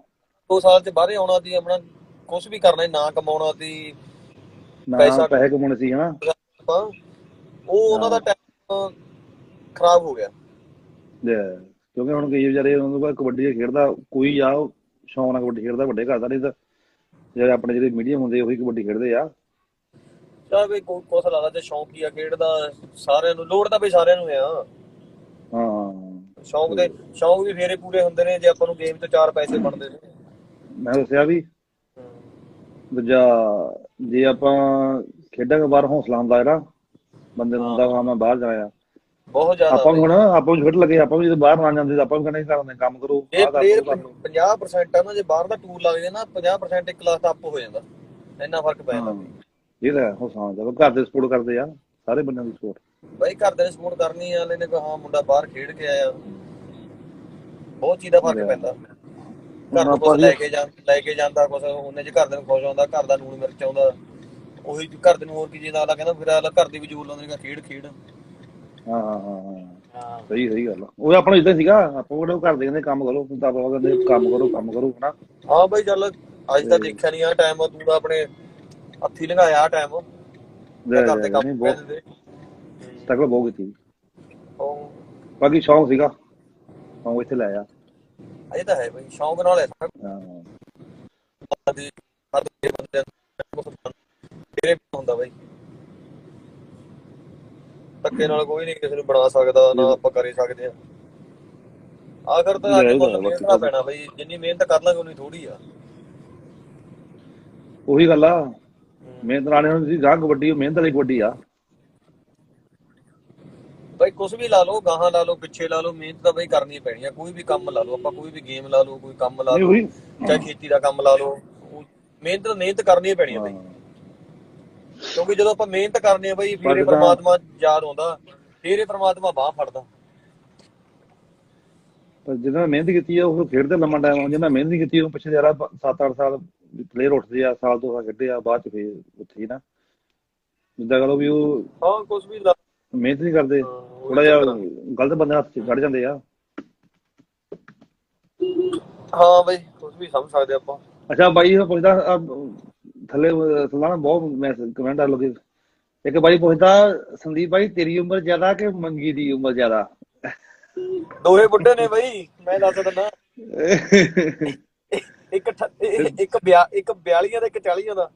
ਦੋ ਸਾਲ ਚ ਬਾਹਰੇ ਆਉਣਾ ਸੀ ਆਪਣਾ ਕੁਝ ਵੀ ਕਰਨਾ ਨਾ ਕਮਾਉਣਾ ਨਾ ਪੈਸਾ- ਪੈਸੇ ਕਮਾਉਣੇ ਸੀ ਹਨਾ। ਉਹ ਉਹਨਾਂ ਦਾ ਟਾਈਮ ਖਰਾਬ ਹੋ ਗਿਆ। ਕਿਉਂਕਿ ਹੁਣ ਕਈ ਵਿਚਾਰੇ ਉਹਨਾਂ ਕੋਲ ਕਬੱਡੀ ਖੇਡਦਾ ਕੋਈ ਆ ਸ਼ੌਂਕ ਨਾਲ ਕਬੱਡੀ ਖੇਡਦਾ ਵੱਡੇ ਘਰ ਦਾ ਨਹੀਂ ਤਾਂ ਜਿਹੜੇ ਆਪਣੇ ਜਿਹੜੇ ਮੀਡੀਅਮ ਹੁੰਦੇ ਉਹੀ ਕਬੱਡੀ ਖੇਡਦੇ ਆ। ਚਾ ਵੀ ਕੋਈ ਕੁਛ ਲਾਦਾ ਤੇ ਸ਼ੌਂਕੀ ਆ ਖੇਡਦਾ ਸਾਰਿਆਂ ਨੂੰ ਲੋੜ ਤਾਂ ਬਈ ਸਾਰਿਆਂ ਨੂੰ ਆ। ਹਾਂ। ਸ਼ੌਂਕ ਦੇ ਸ਼ੌਂਕ ਵੀ ਫੇਰੇ ਪੂਰੇ ਹੁੰਦੇ ਨੇ ਜੇ ਆਪਾਂ ਨੂੰ ਗੇਮ 'ਚ ਚਾਰ ਪੈਸੇ ਬਣਦੇ ਨੇ। ਮੈਂ ਦੱਸਿਆ ਵੀ ਦੂਜਾ ਜੇ ਆਪਾਂ ਖੇਡਾਂਗੇ ਬਾਹਰ ਹੌਸਲਾ ਹੁੰਦਾ ਹੈ ਨਾ ਬੰਦੇ ਨੂੰ ਹੁੰਦਾ ਹਾਂ ਮੈਂ ਬਾਹਰ ਜਾਇਆ ਬਹੁਤ ਜ਼ਿਆਦਾ ਆਪਾਂ ਹੁਣ ਆਪਾਂ ਵੀ ਖੇਡ ਲੱਗੇ ਆਪਾਂ ਵੀ ਜਦੋਂ ਬਾਹਰ ਨਾ ਜਾਂਦੇ ਤਾਂ ਆਪਾਂ ਵੀ ਕਹਿੰਦੇ ਕਰਦੇ ਕੰਮ ਕਰੋ ਇਹ ਪਲੇਅਰ ਉਹ ਕਰ। ਲਓ। 50% ਆ ਨਾ ਜੇ ਬਾਹਰ ਦਾ ਟੂਰ ਲੱਗ ਜੇ ਨਾ 50% ਇੱਕ ਕਲਾਸ ਦਾ ਅਪ ਹੋ ਜਾਂਦਾ। ਇੰਨਾ ਫ਼ਰਕ ਪੈ ਜਾਂਦਾ। ਹਾਂ, ਇਹ ਤਾਂ ਹੈ, ਹੌਸਲਾ ਜਦੋਂ ਘਰ ਦੇ ਸਪੋਰਟ ਕਰਦੇ ਆ ਸਾਰੇ ਬੰਦਿਆਂ ਦੀ ਸਪੋਰਟ ਬਾਈ ਘਰਦਿਆਂ ਨੇ ਸਪੋਰਟ ਕਰਨੀ ਆ ਵਾਲੇ ਨੇ ਕਿਹਾ ਹਾਂ ਮੁੰਡਾ ਬਾਹਰ ਖੇਡ ਕੇ ਆਇਆ। ਬਹੁਤ ਚੀਜ਼ ਦਾ ਫ਼ਰਕ ਪੈਂਦਾ। ਘਰ ਨੂੰ ਕੁਛ ਲੈ ਕੇ ਜਾਂ ਲੈ ਕੇ ਜਾਂਦਾ ਕੁਛ ਉਹਨੇ ਜੇ ਘਰਦਿਆਂ ਨੂੰ ਖੁਸ਼ ਆਉਂਦਾ ਘਰ ਦਾ ਨੂਣ ਮਿਰਚ ਆਉਂਦਾ। ਉਹੀ ਘਰ ਦੇ ਨੂੰ ਹੋਰ ਕੀ ਜਿੰਦਾ ਆਲਾ ਕਹਿੰਦਾ ਫਿਰ ਆਲਾ ਘਰ ਦੇ ਵੀ ਜੋਰ ਲਾਉਂਦੇ ਨੇ ਖੇਡ ਖੇਡ। ਹਾਂ ਹਾਂ ਹਾਂ ਸਹੀ ਸਹੀ ਗੱਲ। ਉਹ ਆਪਣਾ ਇਦਾਂ ਸੀਗਾ ਆਪਾਂ ਉਹ ਘਰ ਦੇ ਕਹਿੰਦੇ ਕੰਮ ਕਰੋ ਤਾਂ ਆਪਾਂ ਕਹਿੰਦੇ ਕੰਮ ਕਰੋ ਕੰਮ ਕਰੋ ਹਨਾ। ਹਾਂ ਬਾਈ ਚੱਲ ਅੱਜ ਤਾਂ ਦੇਖਿਆ ਨਹੀਂ ਆ ਟਾਈਮ ਤੂੰ ਤਾਂ ਆਪਣੇ ਹੱਥੀ ਲੰਘਾਇਆ ਟਾਈਮ ਲੈ ਘਰ ਦੇ ਕੰਮ ਕਰਦੇ। ਤਕੜਾ ਬਹੁਤ ਕੀਤੀ ਉਹ ਬਾਕੀ ਸ਼ੌਂਕ ਸੀਗਾ। ਸ਼ੌਂਕ ਇੱਥੇ ਲਾਇਆ ਅਜੇ ਤਾਂ ਹੈ ਬਾਈ ਸ਼ੌਂਕ ਨਾਲ ਹੈ। ਹਾਂ ਦੀ ਹਰ ਦੇ ਬੰਦੇ ਤੇਰੇ ਹੁੰਦਾ ਬਾਈ ਧੱਕੇ ਨਾਲ ਕੋਈ ਨਹੀਂ ਕਿਸੇ ਨੂੰ ਬਣਾ ਸਕਦਾ ਨਾ ਆਪਾਂ ਕਰੇ ਸਕਦੇ ਆ ਆਖਰ ਤਾਂ ਅੱਜ ਕੋਲ ਮਿਹਨਤ ਪੈਣਾ ਬਾਈ ਜਿੰਨੀ ਮਿਹਨਤ ਕਰ ਲਾਂਗੇ ਉਨੀ ਥੋੜੀ ਆ। ਉਹੀ ਗੱਲ ਆ। ਮਿਹਨਤ ਵਾਲੇ ਨੂੰ ਸੀ ਗਾਂ ਕਬੱਡੀ ਮਿਹਨਤ ਵਾਲੀ ਕਬੱਡੀ ਆ। ਬਾਈ ਕੁਝ ਵੀ ਲਾ ਲਓ ਗਾਹਾਂ ਲਾ ਲਓ ਪਿੱਛੇ ਲਾ ਲਓ ਮਿਹਨਤ ਤਾਂ ਬਾਈ ਕਰਨੀ ਪੈਣੀ ਆ। ਕੋਈ ਵੀ ਕੰਮ ਲਾ ਲਓ ਆਪਾਂ ਕੋਈ ਵੀ ਗੇਮ ਲਾ ਲਓ ਕੋਈ ਕੰਮ ਲਾ ਲਓ ਚਾਹੇ ਖੇਤੀ ਦਾ ਕੰਮ ਲਾ ਲਓ ਮਿਹਨਤ ਮਿਹਨਤ ਕਰਨੀ ਪੈਣੀ ਆ ਬਾਈ। ਕਿਉਂਕਿ ਜਦੋਂ ਆਪਾਂ ਮਿਹਨਤ ਕਰਨੀ ਆ ਬਾਈ ਫਿਰ ਪ੍ਰਮਾਤਮਾ ਯਾਦ ਆਉਂਦਾ ਫਿਰ ਇਹ ਪ੍ਰਮਾਤਮਾ ਬਾਹ ਫੜਦਾ। ਪਰ ਜਿਹਨਾਂ ਮਿਹਨਤ ਕੀਤੀ ਆ ਉਹ ਖੇਡਦੇ ਲੰਮਾ ਟਾਈਮ ਜਿਹਨਾਂ ਮਿਹਨਤ ਨਹੀਂ ਕੀਤੀ ਉਹ ਪਿੱਛੇ ਯਾਰਾ 7-8 ਸਾਲ ਪਲੇਅਰ ਉੱਠਦੇ ਆ ਸਾਲ ਦੋ ਸਾਲ ਖੇਡੇ ਆ ਬਾਅਦ ਚ ਫੇਰ ਉੱਥੇ ਹੀ ਨਾ। ਜਿੱਦਾਂ ਕਹ ਵੀ ਉਹ ਹਾਂ ਕੁਝ ਵੀ ਮਿਹਨਤ ਨਹੀਂ ਕਰਦੇ। ਥੋੜਾ ਜਿਹਾ। ਗਲਤ ਬੰਦੇ ਹੱਥ ਚ ਚੜ ਜਾਂਦੇ ਆ। ਹਾਂ ਬਾਈ ਕੁਝ ਵੀ ਸਮਝ ਸਕਦੇ ਆਪਾਂ। ਅੱਛਾ ਬਾਈ ਉਹ ਪੁੱਛਦਾ ਥੱਲੇ ਸਲਾਣਾ ਬਹੁਤ ਮੈਂ ਕਮੈਂਟ ਆ ਲੋਕੀ। ਇੱਕ ਬਾਈ ਪੁੱਛਦਾ ਸੰਦੀਪ ਬਾਈ ਤੇਰੀ ਉਮਰ ਜ਼ਿਆਦਾ ਕਿ ਮੰਗੀ ਦੀ ਉਮਰ ਜ਼ਿਆਦਾ? ਦੋਹੇ ਬੁੱਢੇ ਨੇ ਬਾਈ ਮੈਂ ਦੱਸ ਦਿੰਦਾ। ਇੱਕ ਇੱਕ ਇੱਕ 42 ਦਾ ਇੱਕ 40 ਦਾ।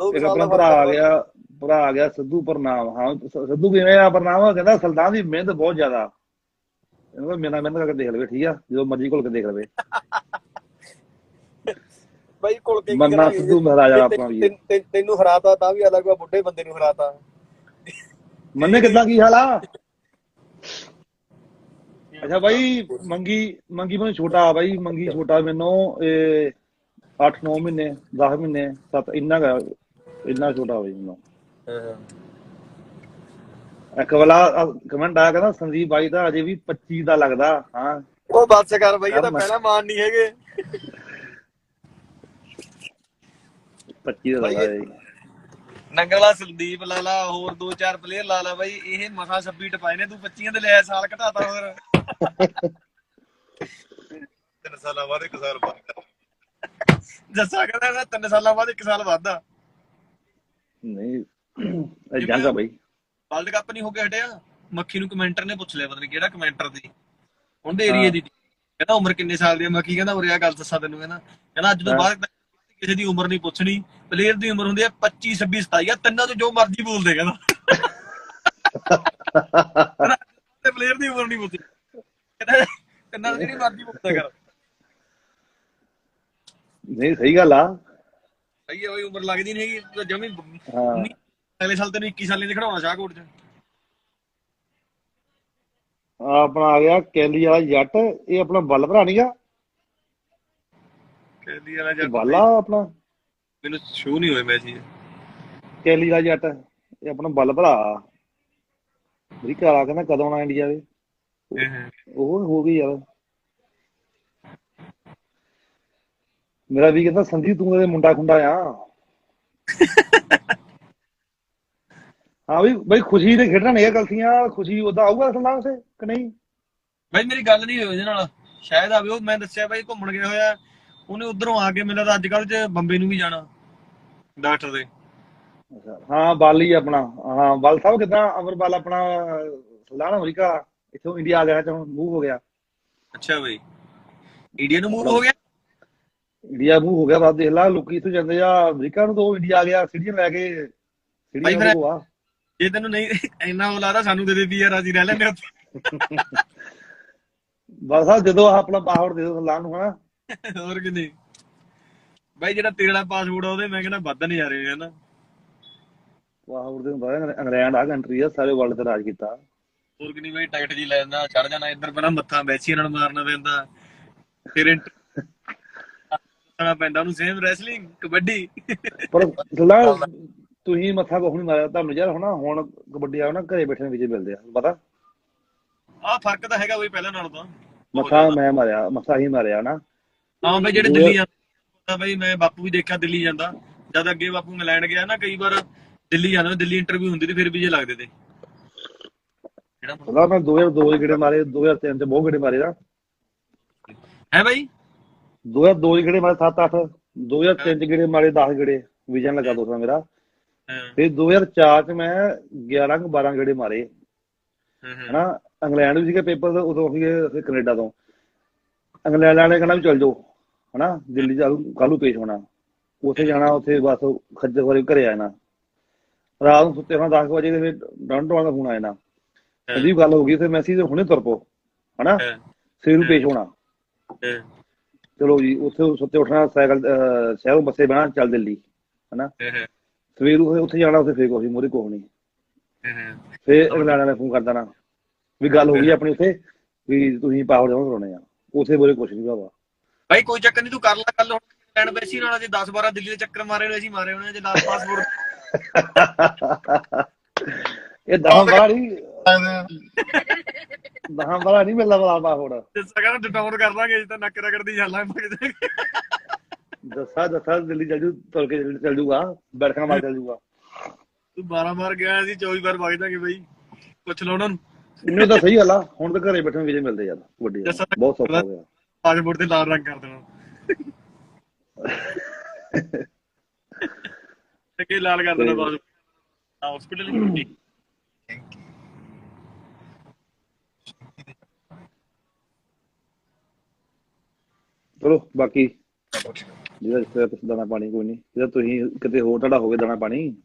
ਦੋ ਸਾਲ ਦਾ ਭਰਾ ਆ ਗਿਆ ਭਰਾ ਆ ਗਿਆ ਸਿੱਧੂ ਪ੍ਰਨਾਮ। ਹਾਂ ਸਿੱਧੂ ਕਿਵੇਂ ਆ ਪ੍ਰਨਾਮ? ਕਹਿੰਦਾ ਸੁਲਤਾਨ ਦੀ ਮਿਹਨਤ ਬਹੁਤ ਜ਼ਿਆਦਾ। ਇਹਨੂੰ ਮੇਰਾ ਮਿਹਨਤ ਕਰਕੇ ਦੇਖ ਲਵੇ ਠੀਕ ਆ? ਜਦੋਂ ਮਰਜ਼ੀ ਕੋਲ ਕੇ ਦੇਖ ਲਵੇ। ਬਾਈ ਕੋਲ ਕੇ ਮੰਨਾ? ਸਿੱਧੂ ਮਹਾਰਾਜਾ ਆਪਣਾ ਵੀ ਤੈਨੂੰ ਹਰਾਤਾ ਤਾਂ ਵੀ ਅਲੱਗ ਆ ਬੁੱਢੇ ਬੰਦੇ ਨੂੰ ਹਰਾਤਾ। ਮੰਨੇ ਕਿੱਦਾਂ ਕੀ ਹਾਲ ਆ? ਅੱਛਾ ਬਾਈ ਮੰਗੀ ਮੰਗੀ ਮੈਨੂੰ ਛੋਟਾ ਆ ਬਾਈ ਮੰਗੀ ਛੋਟਾ ਮੈਨੂੰ ਇਹ 8-9 ਮਹੀਨੇ 10 ਮਹੀਨੇ 7 ਇੰਨਾ ਗਾ ਇੰਨਾ ਛੋਟਾ ਬਾਈ ਮੈਨੂੰ। ਇੱਕ ਵਾਲਾ ਕਮੈਂਟ ਆਇਆ ਕਹਿੰਦਾ ਸੰਦੀਪ ਬਾਈ ਦਾ ਅਜੇ ਵੀ 25 ਦਾ ਲੱਗਦਾ ਹਾਂ। ਉਹ ਬੱਸ ਕਰ ਬਾਈ ਇਹ ਤਾਂ ਪਹਿਲਾਂ ਮਾਨ ਨਹੀਂ ਹੈਗੇ। 25 ਦਾ ਲੱਗਦਾ ਜੀ ਨੰਗਲਾ ਸੰਦੀਪ ਲਾ ਲਾ ਹੋਰ ਦੋ ਚਾਰ ਪਲੇਅਰ ਲਾ ਲਾ ਬਾਈ ਇਹ ਮਸਾ 26 ਟਪਾਏ ਨੇ ਤੂੰ 25 ਦੇ ਲਿਆ ਸਾਲ ਘਟਾਤਾ ਹੋਰ। ਤਿੰਨ ਸਾਲਾਂ ਬਾਅਦ ਇੱਕ ਸਾਲ ਬਾਅਦ। ਜੱਸਾ ਕਹਿੰਦਾ ਇਹਦਾ ਤਿੰਨ ਸਾਲਾਂ ਬਾਅਦ ਇੱਕ ਸਾਲ ਵੱਧਦਾ ਨਹੀਂ ਇਹ ਜੰਗ ਆ ਬਾਈ। ਵਰਲਡ ਕੱਪ ਨਹੀਂ ਹੋ ਕੇ ਹਟਿਆ। ਮੱਖੀ ਨੂੰ ਕਮੈਂਟਰ ਨੇ ਪੁੱਛ ਲਿਆ ਪਤਾ ਨਹੀਂ ਕਿਹੜਾ ਕਮੈਂਟਰ ਸੀ ਉਹਦੇ ਏਰੀਏ ਦੀ ਕਹਿੰਦਾ ਉਮਰ ਕਿੰਨੇ ਸਾਲ ਦੀ ਹੈ ਮੱਖੀ ਕਹਿੰਦਾ ਉਰੇ ਆ ਗੱਲ ਦੱਸਾਂ ਤੈਨੂੰ ਕਹਿੰਦਾ। ਕਹਿੰਦਾ ਅੱਜ ਤੋਂ। ਬਾਅਦ ਕਿਸੇ ਦੀ ਉਮਰ ਨਹੀਂ ਪੁੱਛਣੀ। ਪਲੇਅਰ ਦੀ ਉਮਰ ਹੁੰਦੀ ਹੈ 25 26 27 ਆ ਤਿੰਨਾਂ ਤੋਂ ਜੋ ਮਰਜ਼ੀ ਬੋਲਦੇ ਕਹਿੰਦਾ। ਤੇ ਪਲੇਅਰ ਦੀ ਉਮਰ ਨਹੀਂ ਪੁੱਛਣੀ। ਕਹਿੰਦਾ ਤਿੰਨਾਂ ਤੋਂ ਜਿਹੜੀ ਮਰਜ਼ੀ ਬੋਲਦਾ ਕਰ। ਨਹੀਂ ਸਹੀ ਗੱਲ ਆ। ਸਹੀ ਹੈ ਬਈ ਉਮਰ ਲੱਗਦੀ ਨਹੀਂ ਹੈਗੀ ਤੂੰ ਜਮੀ ਅਗਲੇ ਸਾਲ ਤੈਨੂੰ 21 ਸਾਲਾਂ ਦੇ ਖੜਾਉਣਾ ਸ਼ਾਹਕੋਟ 'ਚ। ਆਹ ਆਪਣਾ ਆ ਗਿਆ ਕੈਲੀ ਵਾਲਾ ਜੱਟ ਇਹ ਆਪਣਾ ਬੱਲ ਭਰਾ ਨੀਗਾ ਕਹਿੰਦੀ ਵਾਲਾ ਜੱਟ ਬੱਲ ਆ ਆਪਣਾ। ਮੈਨੂੰ ਸ਼ੋ ਨਹੀਂ ਹੋਏ ਮੈਚ ਇਹ ਕੈਲੀ ਵਾਲਾ ਜੱਟ ਇਹ ਆਪਣਾ ਬੱਲ ਭਰਾ ਮੇਰੀ ਘਰ ਆ ਕਹਿੰਦਾ ਕਦੋਂ ਆਉਣਾ ਇੰਡੀਆ ਦੇ? ਉਹ ਹੋ ਗਈ ਯਾਰ। ਮੇਰਾ ਵੀ ਕਹਿੰਦਾ ਸੰਦੀਪ ਤੂੰ ਇਹਦੇ ਮੁੰਡਾ ਖੁੰਡਾ ਆ। ਹਾਂ ਵੀ ਬਈ ਖੁਸ਼ੀ ਦੇ ਖੇਡਣਾ ਨਹੀਂ ਗਲਤੀਆਂ ਖੁਸ਼ੀ ਉਹਦਾ ਆਊਗਾ ਸਲਾਮ ਸੇ ਕਿ ਨਹੀਂ? ਬਾਈ ਮੇਰੀ ਗੱਲ ਨਹੀਂ ਹੋਈ ਉਹਦੇ ਨਾਲ। ਸ਼ਾਇਦ ਆਵੇ ਉਹ ਮੈਂ ਦੱਸਿਆ ਬਾਈ ਘੁੰਮਣ ਗਿਆ ਹੋਇਆ। ਉਹਨੇ ਉਧਰੋਂ ਆ ਕੇ ਲੱਗਦਾ ਅੱਜ ਕੱਲ ਚ ਬੰਬੇ ਨੂੰ ਵੀ ਜਾਣਾ। ਡਾਕਟਰ ਦੇ। ਹਾਂ ਬਾਲੀ ਆਪਣਾ। ਹਾਂ ਬਲ ਸਾਹਿਬ ਕਿਦਾਂ? ਅਮਰਬਲ ਆਪਣਾ ਸਲਾਣਾ ਅਮਰੀਕਾ ਇੱਥੋਂ ਇੰਡੀਆ ਆ ਗਿਆ ਤੇ ਹੁਣ ਮੂਵ ਹੋ ਗਿਆ। ਅੱਛਾ ਬਾਈ। ਇੰਡੀਆ ਨੂੰ ਮੂਵ ਹੋ ਗਿਆ? ਇੰਡੀਆ ਮੂਵ ਹੋ ਗਿਆ ਬਾਅਦ ਦੇਖ ਲਾ ਲੋਕੀ ਇੱਥੋਂ ਜਾਂਦੇ ਆ ਅਮਰੀਕਾ ਨੂੰ ਤੋਂ ਇੰਡੀਆ ਆ ਗਿਆ ਸਿਟੀਜ਼ਨ ਲੈ ਕੇ ਸਿਟੀਜ਼ਨ ਫਿਰ- ਕੋ ਆ। ਜੇ ਤੈਨੂੰ ਨਹੀਂ ਇੰਨਾ ਉਹ ਲੱਗਦਾ ਸਾਨੂੰ ਦੇ ਦੇ ਪੀਆਰ ਅਸੀਂ ਰਹਿ ਲੈਂਦੇ ਉੱਥੇ। ਬਸ ਸਾਹਿਬ ਜਦੋਂ ਆਪਣਾ ਪਾਸਪੋਰਟ ਦੇ ਦੋ ਸਲਾਮ ਨੂੰ ਹਨਾ। ਹੋਰ ਕਿ ਨਹੀਂ ਬਾਈ ਜਿਹੜਾ ਤੇਰੇ ਵਾਲਾ ਪਾਸਪੋਰਟ ਆ ਉਹਦੇ ਮੈਂ ਕਹਿੰਦਾ ਵੱਧ ਨਜ਼ਾਰੇ ਨੇ ਹਨਾ। ਪਾਸਪੋਰਟ ਦੇ ਹੁੰਦਾ ਇੰਗਲੈਂਡ ਆ ਕੰਟਰੀ ਆ ਸਾਰੇ ਵਰਲਡ ਤੇ ਰਾਜ ਕੀਤਾ। ਹੋਰ ਕਿ ਨਹੀਂ ਬਾਈ ਟਿਕਟ ਜੀ ਲੈ ਜਾਂਦਾ ਚੜ ਜਾਣਾ ਇੱਧਰ ਪਹਿਲਾਂ ਮੱਥਾ ਮੈਸੀ ਨਾਲ ਮਾਰਨਾ ਪੈਂਦਾ। ਫਿਰ ਇੰਟ ਕਰਨਾ ਪੈਂਦਾ ਉਹਨੂੰ ਸੇਮ ਰੈਸਲਿੰਗ ਕਬੱਡੀ। ਪਰ ਸਲਾਮ ਤੁਸੀਂ ਮੱਥਾ ਕੋਹ ਨਹੀਂ ਮਾਰਿਆ ਤੁਹਾਨੂੰ ਯਾਰ ਹਨਾ ਹੁਣ ਕਬੱਡੀ ਆ ਨਾ ਘਰੇ ਬੈਠੇ ਵੀਜ਼ੇ ਮਿਲਦੇ ਆ ਪਤਾ? ਆਹ ਫ਼ਰਕ ਤਾਂ ਹੈਗਾ ਬਈ ਪਹਿਲਾਂ ਨਾਲੋਂ ਤਾਂ। ਮੱਥਾ ਮੈਂ ਮਾਰਿਆ ਮੱਥਾ ਹੀ ਮਾਰਿਆ ਨਾ। ਹਾਂ ਬਈ ਜਿਹੜੇ ਦਿੱਲੀ ਜਾਂਦਾ ਬਈ ਮੈਂ ਬਾਪੂ ਵੀ ਦੇਖਿਆ ਦਿੱਲੀ ਜਾਂਦਾ। ਜਦ ਅੱਗੇ ਬਾਪੂ ਇੰਗਲੈਂਡ ਗਿਆ ਨਾ ਕਈ ਵਾਰ ਦਿੱਲੀ ਜਾਂਦਾ ਦਿੱਲੀ ਇੰਟਰਵਿਊ ਹੁੰਦੀ ਤੇ ਫਿਰ ਵੀਜ਼ੇ ਲੱਗਦੇ ਤੇ। ਸਲਾਮ ਮੈਂ 2002 ਦੇ ਗੇੜੇ ਮਾਰੇ 2003 ਚ ਬਹੁਤ ਗੇੜੇ ਮਾਰੇ ਨਾ। ਹੈ ਬਾਈ? 2002 ਦੇ ਗੇੜੇ ਮਾਰੇ 7 8 2003 ਚ ਗੇੜੇ ਮਾਰੇ 10 ਗੇੜੇ ਵੀਜ਼ਾ ਨੀ ਲੱਗਾ ਦੋਸਤਾਂ ਮੇਰਾ। ਫਿਰ 2004 ਚ ਮੈਂ 11 ਕੁ 12 ਗੇੜੇ ਮਾਰੇ। ਹਨਾ ਇੰਗਲੈਂਡ ਵੀ ਸੀਗੇ ਪੇਪਰ ਉਦੋਂ ਸੀਗੇ ਅਸੀਂ ਕੈਨੇਡਾ ਤੋਂ। ਇੰਗਲੈਂਡ ਵਾਲੇ ਕਹਿੰਦਾ ਵੀ ਚੱਲ ਜਾਓ ਹਨਾ ਦਿੱਲੀ ਚਾਲੂ ਕੱਲੂ ਪੇਸ਼ ਹੋਣਾ। ਉੱਥੇ ਜਾਣਾ ਉੱਥੇ ਬਸ ਖੱਜਰ ਖਵਾਰੀ ਘਰੇ ਆਣਾ ਰਾਤ ਨੂੰ ਸੁੱਤੇ ਹੋਣਾ 10 ਵਜੇ ਤੇ ਫਿਰ ਟਾਊਨ ਦਾ ਫੋਨ ਆਇਆ ਨਾ ਕਹਿੰਦੀ ਗੱਲ ਹੋ ਗਈ ਤੇ ਮੈਸੇਜ ਹੁਣੇ ਤੁਰ ਪੋ ਹਨਾ? ਸਵੇਰ ਨੂੰ ਪੇਸ਼ ਹੋਣਾ। ਚਲੋ ਜੀ ਉੱਥੇ ਸੁੱਤੇ ਉੱਠਣਾ ਸਾਈਕਲ ਸ਼ਹਿਰੋਂ ਬੱਸੇ ਬਣਾ ਚੱਲ ਦਿੱਲੀ ਹਨਾ? ਸਵੇਰ ਨੂੰ ਉੱਥੇ ਜਾਣਾ ਉੱਥੇ ਫੇਰ ਕੋਈ ਮੋਰੇ ਕੋਹ ਨਹੀਂ ਫੇਰ ਇੰਗਲੈਂਡ ਵਾਲੇ ਫੋਨ ਕਰ ਦੇਣਾ ਵੀ ਗੱਲ ਹੋ ਗਈ ਆਪਣੀ ਉੱਥੇ ਵੀ ਤੁਸੀਂ ਪਾਵਰ ਜਮਾ ਕਰਾਉਣੇ ਆ। ਉੱਥੇ ਬੋਲੇ ਕੁਛ ਨਹੀਂ ਬਾਬਾ। ਬਾਈ ਕੋਈ ਚੱਕਰ ਨਹੀਂ ਤੂੰ ਕਰ ਲੈ ਗੱਲ ਹੁਣ। ਲੈਣ ਬੈਸੀ ਨਾਲ ਜੇ 10 12 ਦਿੱਲੀ ਦੇ ਚੱਕਰ ਮਾਰੇ ਨੇ ਅਸੀਂ ਮਾਰੇ ਹੋਣੇ ਆ, ਜੇ ਲਾਲ ਪਾਸਪੋਰਟ। ਇਹ ਦਹਾਂ ਬੜਾ ਦਹਾਂ ਬੜਾ ਨਹੀਂ ਮਿਲਦਾ ਬਲਾ ਪਾਸਪੋਰਟ ਤੇ ਸਗਨ ਡਿਟਾਊਨ ਕਰ ਲਾਂਗੇ ਜੇ ਤਾਂ ਨੱਕ ਰਗੜਦੀ ਚੱਲਾਂ ਦੱਸਾ ਦੱਸਾ ਦਿੱਲੀ ਚੱਲ ਜੂ ਤੁਰ ਕੇ ਚੱਲ ਜੂਗਾ ਬੈਠਕਾਂ ਮਾਰ ਚੱਲ ਜੂਗਾ। ਤੂੰ 12 ਵਾਰ ਗਿਆ ਸੀ 24 ਵਾਰ ਵਗ ਜਾਗੇ ਬਾਈ। ਪੁੱਛ ਲਓ ਉਹਨਾਂ ਨੂੰ। ਇਹਨੂੰ ਤਾਂ ਸਹੀ ਗੱਲ ਆ ਹੁਣ ਤਾਂ ਘਰੇ ਬੈਠੇ ਵੀਜ਼ੇ ਮਿਲਦੇ ਯਾਰ ਵੱਡੀ। ਦੱਸਾਂ- ਬਹੁਤ ਸੌਖਾ ਹੋ ਗਿਆ। ਪਾਸਪੋਰਟ ਤੇ ਲਾਲ ਰੰਗ ਕਰ ਦੇਣਾ। ਤੇ ਕੀ ਲਾਲ ਕਰ ਦੇਣਾ ਪਾਸਪੋਰਟ ਹਸਪੀਟਲ ਹੀ ਚਲੋ ਬਾਕੀ ਜਿਹੜਾ ਜਿੱਥੇ ਤੁਸੀਂ ਦਾਣਾ ਪਾਣੀ ਕੋਈ ਨਹੀਂ। ਜਿਹੜਾ ਤੁਸੀਂ ਕਿਤੇ ਹੋਰ ਤੁਹਾਡਾ ਹੋਵੇ ਦਾਣਾ ਪਾਣੀ।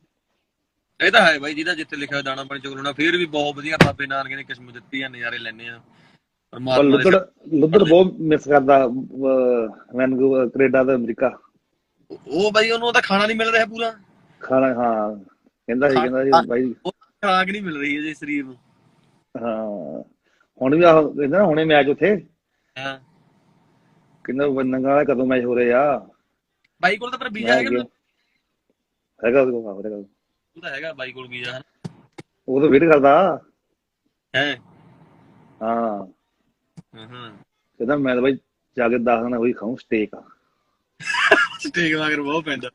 ਇਹ ਤਾਂ ਹੈ ਬਾਈ ਜਿਹਦਾ ਜਿੱਥੇ ਲਿਖਿਆ ਹੋਇਆ ਦਾਣਾ ਪਾਣੀ ਚੁਗਲਣਾ ਫਿਰ ਵੀ ਬਹੁਤ ਵਧੀਆ ਬਾਬੇ ਨਾਨਕ ਨੇ ਕਿਸਮਤ ਦਿੱਤੀ ਆ ਨਜ਼ਾਰੇ ਲੈਣੇ ਆ। ਪਰ ਪਰਮਾਤਮਾ ਦੇ ਲੁੱਧਰ ਬਹੁਤ ਮਿਸ ਕਰਦਾ ਵੈਨਗੂ ਕੈਨੇਡਾ ਤੇ ਅਮਰੀਕਾ। ਉਹ ਬਾਈ ਉਹਨੂੰ ਉਹਦਾ ਖਾਣਾ ਨਹੀਂ ਮਿਲ ਰਿਹਾ ਪੂਰਾ। ਖਾਣਾ ਹਾਂ। ਕਹਿੰਦਾ ਸੀ ਕਹਿੰਦਾ ਸੀ ਬਾਈ। ਖੁਰਾਕ ਨਹੀਂ ਮਿਲ ਰਹੀ ਅਜੇ ਸਰੀਰ ਨੂੰ। ਹਾਂ। ਹੁਣ ਵੀ ਆਹ ਕਹਿੰਦਾ ਹੁਣੇ ਮੈਚ ਉੱਥੇ। ਹਾਂ। ਕਹਿੰਦਾ ਨੰਗਾ ਵਾਲਾ ਕਦੋਂ ਮੈਚ ਹੋ ਰਿਹਾ? ਆ ਬਾਈ ਕੋਲ ਤਾਂ ਪਰ ਵੀਜ਼ਾ ਹੈਗਾ ਨਾ? ਹੈਗਾ ਉਹਦੇ ਕੋਲ ਹਾਂ, ਹੈਗਾ ਉਹ ਤਾਂ ਹੈਗਾ ਬਾਈ ਕੋਲ ਵੀਜ਼ਾ। ਉਹ ਤਾਂ ਵੇਟ ਕਰਦਾ। ਹੈ। ਹਾਂ। ਹਾਂ ਹਾਂ। ਕਹਿੰਦਾ ਮੈਂ ਤਾਂ ਬਾਈ ਜਾ ਕੇ 10 ਦਿਨ ਹੋਈ ਖਾਉਂ ਸਟੇਕ ਆ। ਸਟੇਕ ਵਾਂਗਰ ਬਹੁਤ ਪੈਂਦਾ।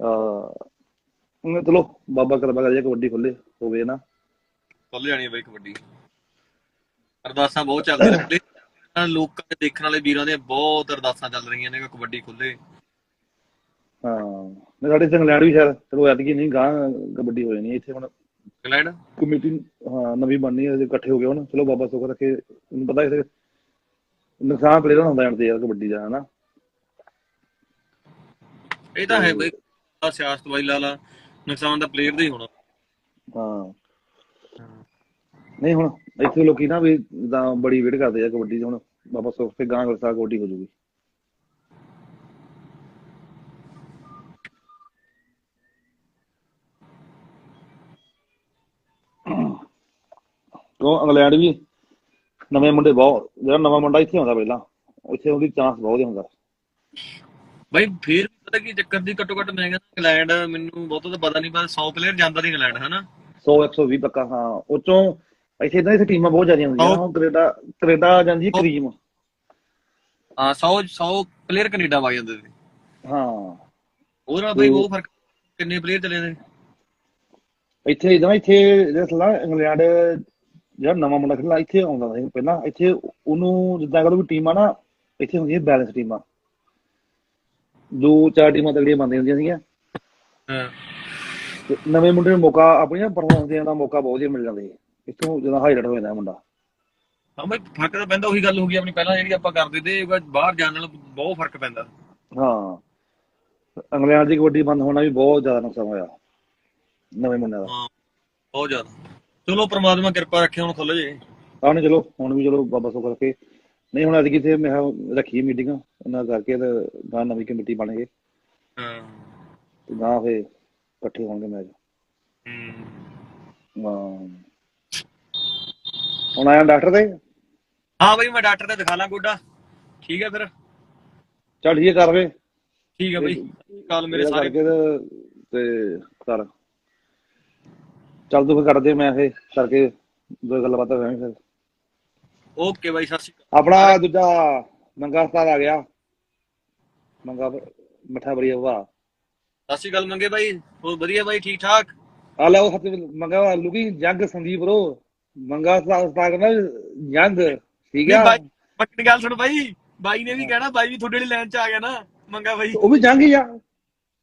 ਆ ਉਹ ਚਲੋ ਬਾਬਾ ਕਰਦਾ ਕਰ ਜੇ ਕਬੱਡੀ ਖੁੱਲੇ ਹੋਵੇ ਨਾ। ਖੁੱਲ ਜਾਣੀ ਹੈ ਬਾਈ ਕਬੱਡੀ। ਅਰਦਾਸਾਂ ਬਹੁਤ ਚੱਲਦੀਆਂ ਨੇ ਪਲੇ- ਲੋਕਾਂ ਦੇ ਦੇਖਣ ਵਾਲੇ ਵੀਰਾਂ ਦੇ ਬਹੁਤ ਅਰਦਾਸਾਂ ਚੱਲ ਰਹੀਆਂ ਨੇ ਕਿ ਕਬੱਡੀ ਖੁੱਲੇ ਹਾਂ ਮੈਂ ਸਾਡੇ ਇੰਗਲੈਂਡ ਵੀ ਸ਼ਾਇਦ ਚਲੋ ਐਤਕੀ ਨਹੀਂ ਗਾਂ ਕਬੱਡੀ ਹੋ ਜਾਣੀ। ਇੱਥੇ ਹੁਣ। ਇੰਗਲੈਂਡ? ਕਮੇਟੀ ਹਾਂ ਨਵੀਂ ਬਣਨੀ ਹੈ ਇਕੱਠੇ ਹੋ ਗਏ ਹੁਣ। ਚਲੋ ਬਾਬਾ ਸੁੱਖ ਰੱਖੇ ਤੁਹਾਨੂੰ ਪਤਾ ਇਥੇ ਨੁਕਸਾਨ ਪਲੇਅਰ ਹੁੰਦਾ ਜਾਂਦੇ ਯਾਰ ਕਬੱਡੀ ਦਾ ਹਨਾ। ਇਹ ਤਾਂ ਹੈ ਬਾਈ ਸਿਆਸਤ ਬਾਈ ਲਾਲਾ ਨੁਕਸਾਨ ਦਾ ਪਲੇਅਰ ਦਾ ਹੀ ਹੋਣਾ। ਹਾਂ। ਨਹੀਂ ਹੁਣ ਇੱਥੇ ਲੋਕੀ ਨਾ ਵੀ ਜਿੱਦਾਂ ਬੜੀ ਵੇਟ ਕਰਦੇ ਆ ਕਬੱਡੀ ਦੀ ਹੁਣ ਬਾਬਾ ਸੁੱਖ ਤੇ ਗਾਂ ਵਰਸਾ ਕਬੱਡੀ ਹੋ ਜੂਗੀ। ਕਿਉਂ ਇੰਗਲੈਂਡ ਵੀ ਨਵੇਂ ਮੁੰਡੇ ਬਹੁਤ ਜਿਹੜਾ ਨਵਾਂ ਮੁੰਡਾ ਇੱਥੇ ਆਉਂਦਾ ਪਹਿਲਾਂ ਉੱਥੇ ਉਹਦੀ ਚਾਂਸ ਬਹੁਤ ਹੁੰਦਾ। ਬਾਈ ਫੇਰ ਪਤਾ ਕੀ ਚੱਕਰ ਦੀ ਘੱਟੋ ਘੱਟ ਮੈਂ ਕਹਿੰਦਾ ਇੰਗਲੈਂਡ ਮੈਨੂੰ ਬਹੁਤਾ ਤਾਂ ਪਤਾ ਨਹੀਂ ਪਰ 100 ਪਲੇਅਰ ਜਾਂਦਾ ਨਹੀਂ ਇੰਗਲੈਂਡ ਹਨਾ? 100 120 ਪੱਕਾ ਹਾਂ। ਉਹ ਚੋਂ ਇੱਥੇ ਇਦਾਂ ਇੱਥੇ ਟੀਮਾਂ ਬਹੁਤ ਜ਼ਿਆਦੀਆਂ ਹੁੰਦੀਆਂ। ਹੁਣ ਕੈਨੇਡਾ ਕੈਨੇਡਾ ਆ ਜਾਂਦੀ ਹੈ ਕਰੀਮ। ਹਾਂ 100 100 ਪਲੇਅਰ ਕੈਨੇਡਾ ਵਗ ਜਾਂਦੇ ਸੀ ਹਾਂ। ਉਹਦੇ ਨਾਲ ਬਾਈ ਬਹੁਤ ਫ਼ਰਕ ਕਿੰਨੇ ਪਲੇਅਰ ਚਲੇ ਨੇ? ਇੱਥੇ ਇਦਾਂ ਇੱਥੇ ਜਿਹੜਾ ਇੰਗਲੈਂਡ ਜਿਹੜਾ ਨਵਾਂ ਮੁੰਡਾ ਖੇਡਦਾ ਇੱਥੇ ਆਉਂਦਾ ਸੀ ਪਹਿਲਾਂ। ਇੱਥੇ ਉਹਨੂੰ ਜਿੱਦਾਂ ਕਰੋ ਵੀ ਟੀਮਾਂ ਨਾ ਇੱਥੇ ਹੁੰਦੀਆਂ ਬੈਲੈਂਸ ਟੀਮਾਂ ਦੋ ਚਾਰ ਟੀਮਾਂ ਤਗੜੀਆਂ ਬਣਦੀਆਂ ਹੁੰਦੀਆਂ ਸੀਗੀਆਂ। ਹਾਂ। ਨਵੇਂ ਮੁੰਡੇ ਨੂੰ ਮੌਕਾ ਆਪਣੀਆਂ ਪਰਫਾਰਮੈਂਸ ਦੇਣ ਦਾ ਮੌਕਾ ਬਹੁਤ ਜਿਹਾ ਮਿਲ ਜਾਂਦਾ ਸੀ। ਇੱਥੋਂ ਜਦੋਂ ਹਾਈਲਾਈਟ ਹੋ ਜਾਂਦਾ ਮੁੰਡਾ। ਹਾਂ ਬਾਈ ਫ਼ਰਕ ਤਾਂ ਪੈਂਦਾ ਉਹੀ ਗੱਲ ਹੋ ਗਈ ਆਪਣੀ। ਪਹਿਲਾਂ ਜਿਹੜੀ ਆਪਾਂ ਕਰਦੇ ਤੇ ਬਾਹਰ ਜਾਣ ਨਾਲ ਬਹੁਤ ਫ਼ਰਕ ਪੈਂਦਾ। ਹਾਂ। ਇੰਗਲੈਂਡ ਦੀ ਕਬੱਡੀ ਬੰਦ ਹੋਣਾ ਵੀ ਬਹੁਤ ਜ਼ਿਆਦਾ ਨੁਕਸਾਨ ਹੋਇਆ ਨਵੇਂ ਮੁੰਡਿਆਂ ਦਾ। ਹਾਂ ਬਹੁਤ ਜ਼ਿਆਦਾ। ਚਲੋ ਪ੍ਰਮਾਤਮਾ ਕਿਰਪਾ ਰੱਖੇ ਹੁਣ ਖੁੱਲ ਜੇ। ਨੇ ਚਲੋ ਹੁਣ ਵੀ ਚਲੋ ਬਾਬਾ ਸੁੱਖ ਰੱਖੇ। ਨਹੀਂ ਹੁਣ ਅੱਜ ਕਿਤੇ ਮੈਂ ਰੱਖੀ ਮੀਟਿੰਗ ਉਹਨਾਂ ਕਰਕੇ ਤੇ ਗਾਂ ਨਵੀਂ ਕਮੇਟੀ ਬਣੇਗੇ ਹਾਂ। ਤੇ ਗਾਂ ਫੇ ਇਕੱਠੇ ਹੋਣਗੇ ਮੈਚ। ਹੂੰ। ਹਾਂ। ਹੁਣ ਆਇਆ ਡਾਕਟਰ ਤੇ? ਹਾਂ ਬਾਈ ਮੈਂ ਡਾਕਟਰ ਤੇ ਦਿਖਾ ਲਾਂ ਗੋਡਾ। ਠੀਕ ਹੈ ਫਿਰ? ਚੱਲ ਠੀਕ ਕਰ ਵੇ ਠੀਕ ਹੈ ਬਾਈ। ਕਾਲ ਮੇਰੇ ਸਾਰੇ ਤੇ ਕਰ। ਚੱਲ ਤੂੰ ਫਿਰ ਕਰਦੇ ਮੈਂ ਫੇ ਕਰਕੇ ਦੋ ਗੱਲਾਂ ਬਾਤਾਂ ਕਰਾਂਗੇ ਫਿਰ। ਓਕੇ ਬਾਈ ਸਤਿ ਸ਼੍ਰੀ ਅਕਾਲ। ਆਪਣਾ ਦੂਜਾ ਮੰਗਾ ਸਤਾਰ ਆ ਗਿਆ। ਮੰਗਾ ਮਿੱਠਾ ਬੜੀ ਹਵਾ ਸਤਿ ਸ਼੍ਰੀ ਅਕਾਲ ਮੰਗੇ ਬਾਈ। ਹੋਰ ਵਧੀਆ ਬਾਈ ਠੀਕ ਠਾਕ? ਆ ਲੈ ਉਹ ਹੱਥ ਮੰਗਾ ਲੁਕੀ ਜੰਗ ਸੰਦੀਪ ਰੋ। ਮੰਗਾ ਸਤਾਰ ਕਹਿੰਦਾ ਜੰਗ ਨਹੀਂ ਬਾਈ ਪੱਕੀ ਗੱਲ ਸੁਣ ਬਾਈ। ਬਾਈ ਨੇ ਵੀ ਕਹਿਣਾ ਬਾਈ ਵੀ ਤੁਹਾਡੇ ਵਾਲੀ ਲਾਈਨ 'ਚ ਆ ਗਿਆ ਨਾ ਮੰਗਾ ਬਾਈ। ਉਹ ਵੀ ਜੰਗ ਹੀ ਆ।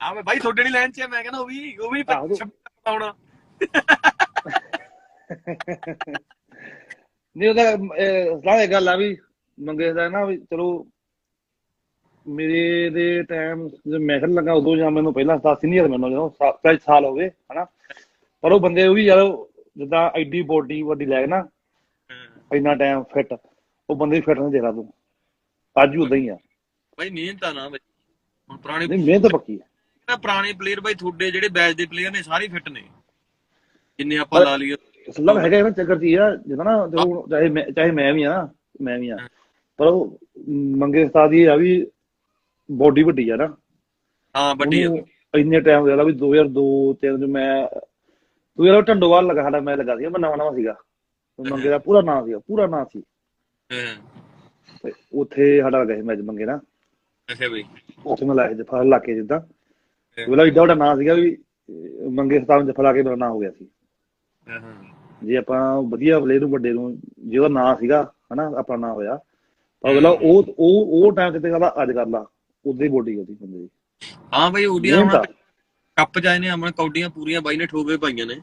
ਆ ਮੈਂ ਬਾਈ ਤੁਹਾਡੇ ਵਾਲੀ ਲਾਈਨ 'ਚ ਆ ਮੈਂ ਕਹਿੰਦਾ ਉਹ ਵੀ ਉਹ ਵੀ ਆਹੋ। 26 ਆਉਣਾ ਨਹੀਂ ਉਹਦਾ ਸਲਾਹ ਇਹ ਗੱਲ ਆ ਵੀ ਮੰਗੇ ਦਾ ਨਾ ਵੀ ਚਲੋ ਮੇਰੇ ਦੇ ਟਾਈਮ ਜਦੋਂ ਮੈਂ ਖੇਡਣ ਲੱਗਾ ਉਦੋਂ ਜਾਂ ਮੈਨੂੰ ਪਹਿਲਾਂ ਸਾ ਸੀਨੀਅਰ ਮੈਨੂੰ ਜਦੋਂ ਸਾਲ ਹੋ ਗਏ ਹਨਾ। ਪਰ ਉਹ ਬੰਦੇ ਉਹ ਵੀ ਯਾਰ ਜਿੱਦਾਂ ਐਡੀ ਬੋਡੀ ਵੱਡੀ ਲੈ ਨਾ ਇੰਨਾ ਟਾਈਮ ਫਿੱਟ ਉਹ ਬੰਦੇ ਦੀ ਫਿੱਟ ਨਹੀਂ ਦੇਖਦਾ ਤੂੰ। ਅੱਜ ਵੀ ਉਦਾਂ ਹੀ ਆ। ਬਾਈ ਮਿਹਨਤ ਆ ਨਾ ਬਾਈ। ਹੁਣ ਪੁਰਾਣੇ ਨਹੀਂ ਮਿਹਨਤ ਪੱਕੀ ਆ। ਜਿਹੜਾ ਪੁਰਾਣੇ ਪਲੇਅਰ ਬਾਈ ਤੁਹਾਡੇ ਜਿਹੜੇ ਬੈਚ ਦੇ ਪਲੇਅਰ ਨੇ ਸਾਰੇ ਫਿੱਟ ਨੇ। ਜਿੰਨੇ ਆਪਾਂ ਲਾ ਲਈਏ। ਸੱਲਾ ਹੈਗਾ ਇਹ ਨਾ ਚੱਕਰ ਚੀਜ਼ ਆ ਜਿੱਦਾਂ ਨਾ ਚਾਹੇ ਮੈਂ ਚਾਹੇ ਮੈਂ ਵੀ ਆ ਨਾ ਮੈਂ ਵੀ ਆ। ਪਰ ਉਹ ਮੰਗੇ ਉਸਤਾਦ ਦੀ ਆ ਵੀ ਬੋਡੀ ਵੱਡੀ ਆ ਨਾ। ਹਾਂ ਵੱਡੀ ਆ। ਇੰਨੇ ਟਾਈਮ ਹੋ ਗਿਆ ਵੀ 2002 ਤਿੰਨ ਚ ਮੈਂ ਤੂੰ ਯਾਰ ਢੰਡੋਵਾਲ ਲੱਗਾ ਸਾਡਾ ਮੈਂ ਲੱਗਾ ਸੀ ਮੈਂ ਨਵਾਂ ਨਵਾਂ ਸੀਗਾ। ਉਹ ਮੰਗੇ ਦਾ ਪੂਰਾ ਨਾਂ ਸੀਗਾ ਪੂਰਾ ਨਾਂ ਸੀ। ਹਾਂ। ਉੱਥੇ ਸਾਡਾ ਸੀ ਮੈਚ ਮੰਗੇ ਨਾ ਅੱਛਾ ਬਈ। ਉੱਥੇ ਮੈਂ ਲਾਇਆ ਜਫਾ ਲਾ ਕੇ ਜਿੱਦਾਂ ਉਹਦਾ ਏਡਾ ਵੱਡਾ ਨਾਂ ਸੀਗਾ ਵੀ ਮੰਗੇ ਸਤਾਨ ਜਫਾ ਲਾ ਕੇ ਮੇਰਾ ਨਾਂ ਹੋ ਗਿਆ ਸੀ। ਜੇ ਆਪਾਂ ਵਧੀਆ ਪਲੇਅਰ ਨੂੰ ਵੱਡੇ ਨੂੰ ਜਿਹਦਾ ਨਾਂ ਸੀਗਾ ਹਨਾ ਆਪਣਾ ਨਾਂ ਹੋਇਆ। ਪਰ ਉਹਦਾ ਉਹ ਉਹ ਉਹ ਟਾਈਮ ਤੇ ਕਹਿੰਦਾ ਅੱਜ ਕਰ ਲਾ। ਉਦੋਂ ਹੀ ਬੋਡੀ ਉਹਦੀ ਬੰਦੇ ਦੀ ਹਾਂ ਬਈ ਓਡੀਆਂ ਮਿਹਨਤ ਆ। ਕੱਪ ਜਾਏ ਨੇ ਅਮਨ ਕੌਡੀਆਂ ਪੂਰੀਆਂ ਬਾਈ ਨੇ ਠੋਕੇ ਪਾਈਆਂ ਨੇ।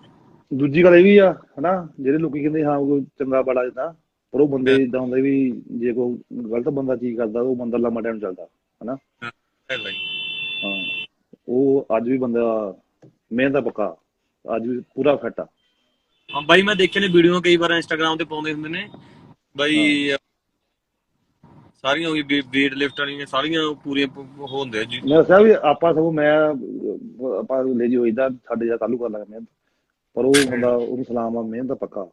ਦੂਜੀ ਗੱਲ ਇਹ ਵੀ ਆ ਹਨਾ ਜਿਹੜੇ ਲੋਕੀ ਕਹਿੰਦੇ ਹਾਂ ਕੋਈ ਚੰਗਾ ਬੜਾ ਜਿੱਦਾਂ ਪਰ ਉਹ ਬੰਦੇ ਇਦਾਂ ਹੁੰਦੇ ਵੀ ਜੇ ਕੋਈ ਗਲਤ ਬੰਦਾ ਚੀਜ਼ ਕਰਦਾ ਉਹ ਬੰਦਾ ਲੰਮਾ ਟਾਈਮ ਚੱਲਦਾ ਹਨਾ। ਹੈ ਬਾਈ ਹਾਂ। ਉਹ ਅੱਜ ਵੀ ਬੰਦਾ ਮਿਹਨਤ ਦਾ ਪੱਕਾ ਅੱਜ ਵੀ ਪੂਰਾ ਫਿੱਟ ਆ। ਹਾਂ ਬਾਈ ਮੈਂ ਦੇਖੇ ਨੇ ਵੀਡੀਓ ਕਈ ਵਾਰ ਇੰਸਟਾਗ੍ਰam ਤੇ ਪਾਉਂਦੇ ਹੁੰਦੇ ਨੇ। ਬਾਈ ਸਾਰੀਆਂ ਉਹੀ weight ਲਿਫਟ ਵਾਲੀਆਂ ਸਾਰੀਆਂ ਪੂਰੀਆਂ ਹੁੰਦੇ ਜੀ। ਮੈਂ ਵੀ ਆਪਾਂ ਸਭ ਮੈਂ ਆਪਾਂ ਲੇਜੀ ਹੋਈਦਾ ਸਾਡੇ ਜਾਂ ਤਾਲੂ ਕਰ ਲਾਂਗੇ ਮਿਹਨਤ। ਪਰ ਉਹ ਬੰਦਾ ਉਹਨੂੰ ਸਲਾਮ ਆ ਮਿਹਨਤ ਦਾ ਪੱਕਾ।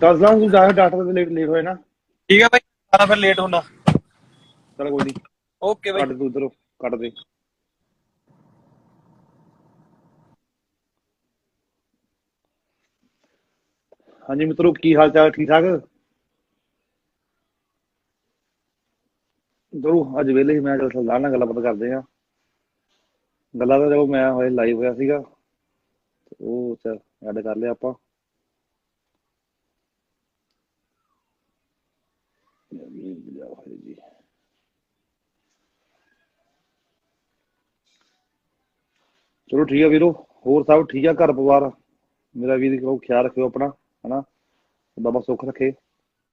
ਤਾਂ ਸਲਾਮ ਨੂੰ ਜਾ ਕੇ ਡਾਕਟਰ ਦੇ ਲੇਟ ਲੇਟ ਹੋਏ ਨਾ। ਠੀਕ ਹੈ ਬਾਈ ਆਣਾ ਫਿਰ ਲੇਟ ਹੁੰਦਾ। ਚਲ ਕੋਈ ਨਹੀਂ ਓਕੇ ਬਾਈ। ਕੱਟ ਤੂੰ ਉਧਰੋਂ ਕੱਟ ਦੇ। ਹਾਂਜੀ ਮਿੱਤਰੋ ਕੀ ਹਾਲ ਚਾਲ? ਠੀਕ ਠਾਕ? ਦਰੋ ਅੱਜ ਵੇਲੇ ਹੀ ਮੈਂ ਚਲ ਸਰਦਾਰ ਨਾਲ ਗੱਲਬਾਤ ਕਰਦੇ ਆ ਗੱਲਾਂ ਤਾਂ ਚਲੋ ਮੈਂ ਹੋਏ ਲਾਈਵ ਹੋਇਆ ਸੀਗਾ ਉਹ ਚ ਐਡ ਕਰ ਲਿਆ ਆਪਾਂ। ਚਲੋ ਠੀਕ ਆ ਵੀਰੋ, ਹੋਰ ਸਭ ਠੀਕ ਆ ਘਰ ਪਰਿਵਾਰ? ਮੇਰਾ ਵੀਰ ਕਹੋ ਖਿਆਲ ਰੱਖਿਓ ਆਪਣਾ, ਹਨਾ? ਬਾਬਾ ਸੁੱਖ ਰੱਖੇ।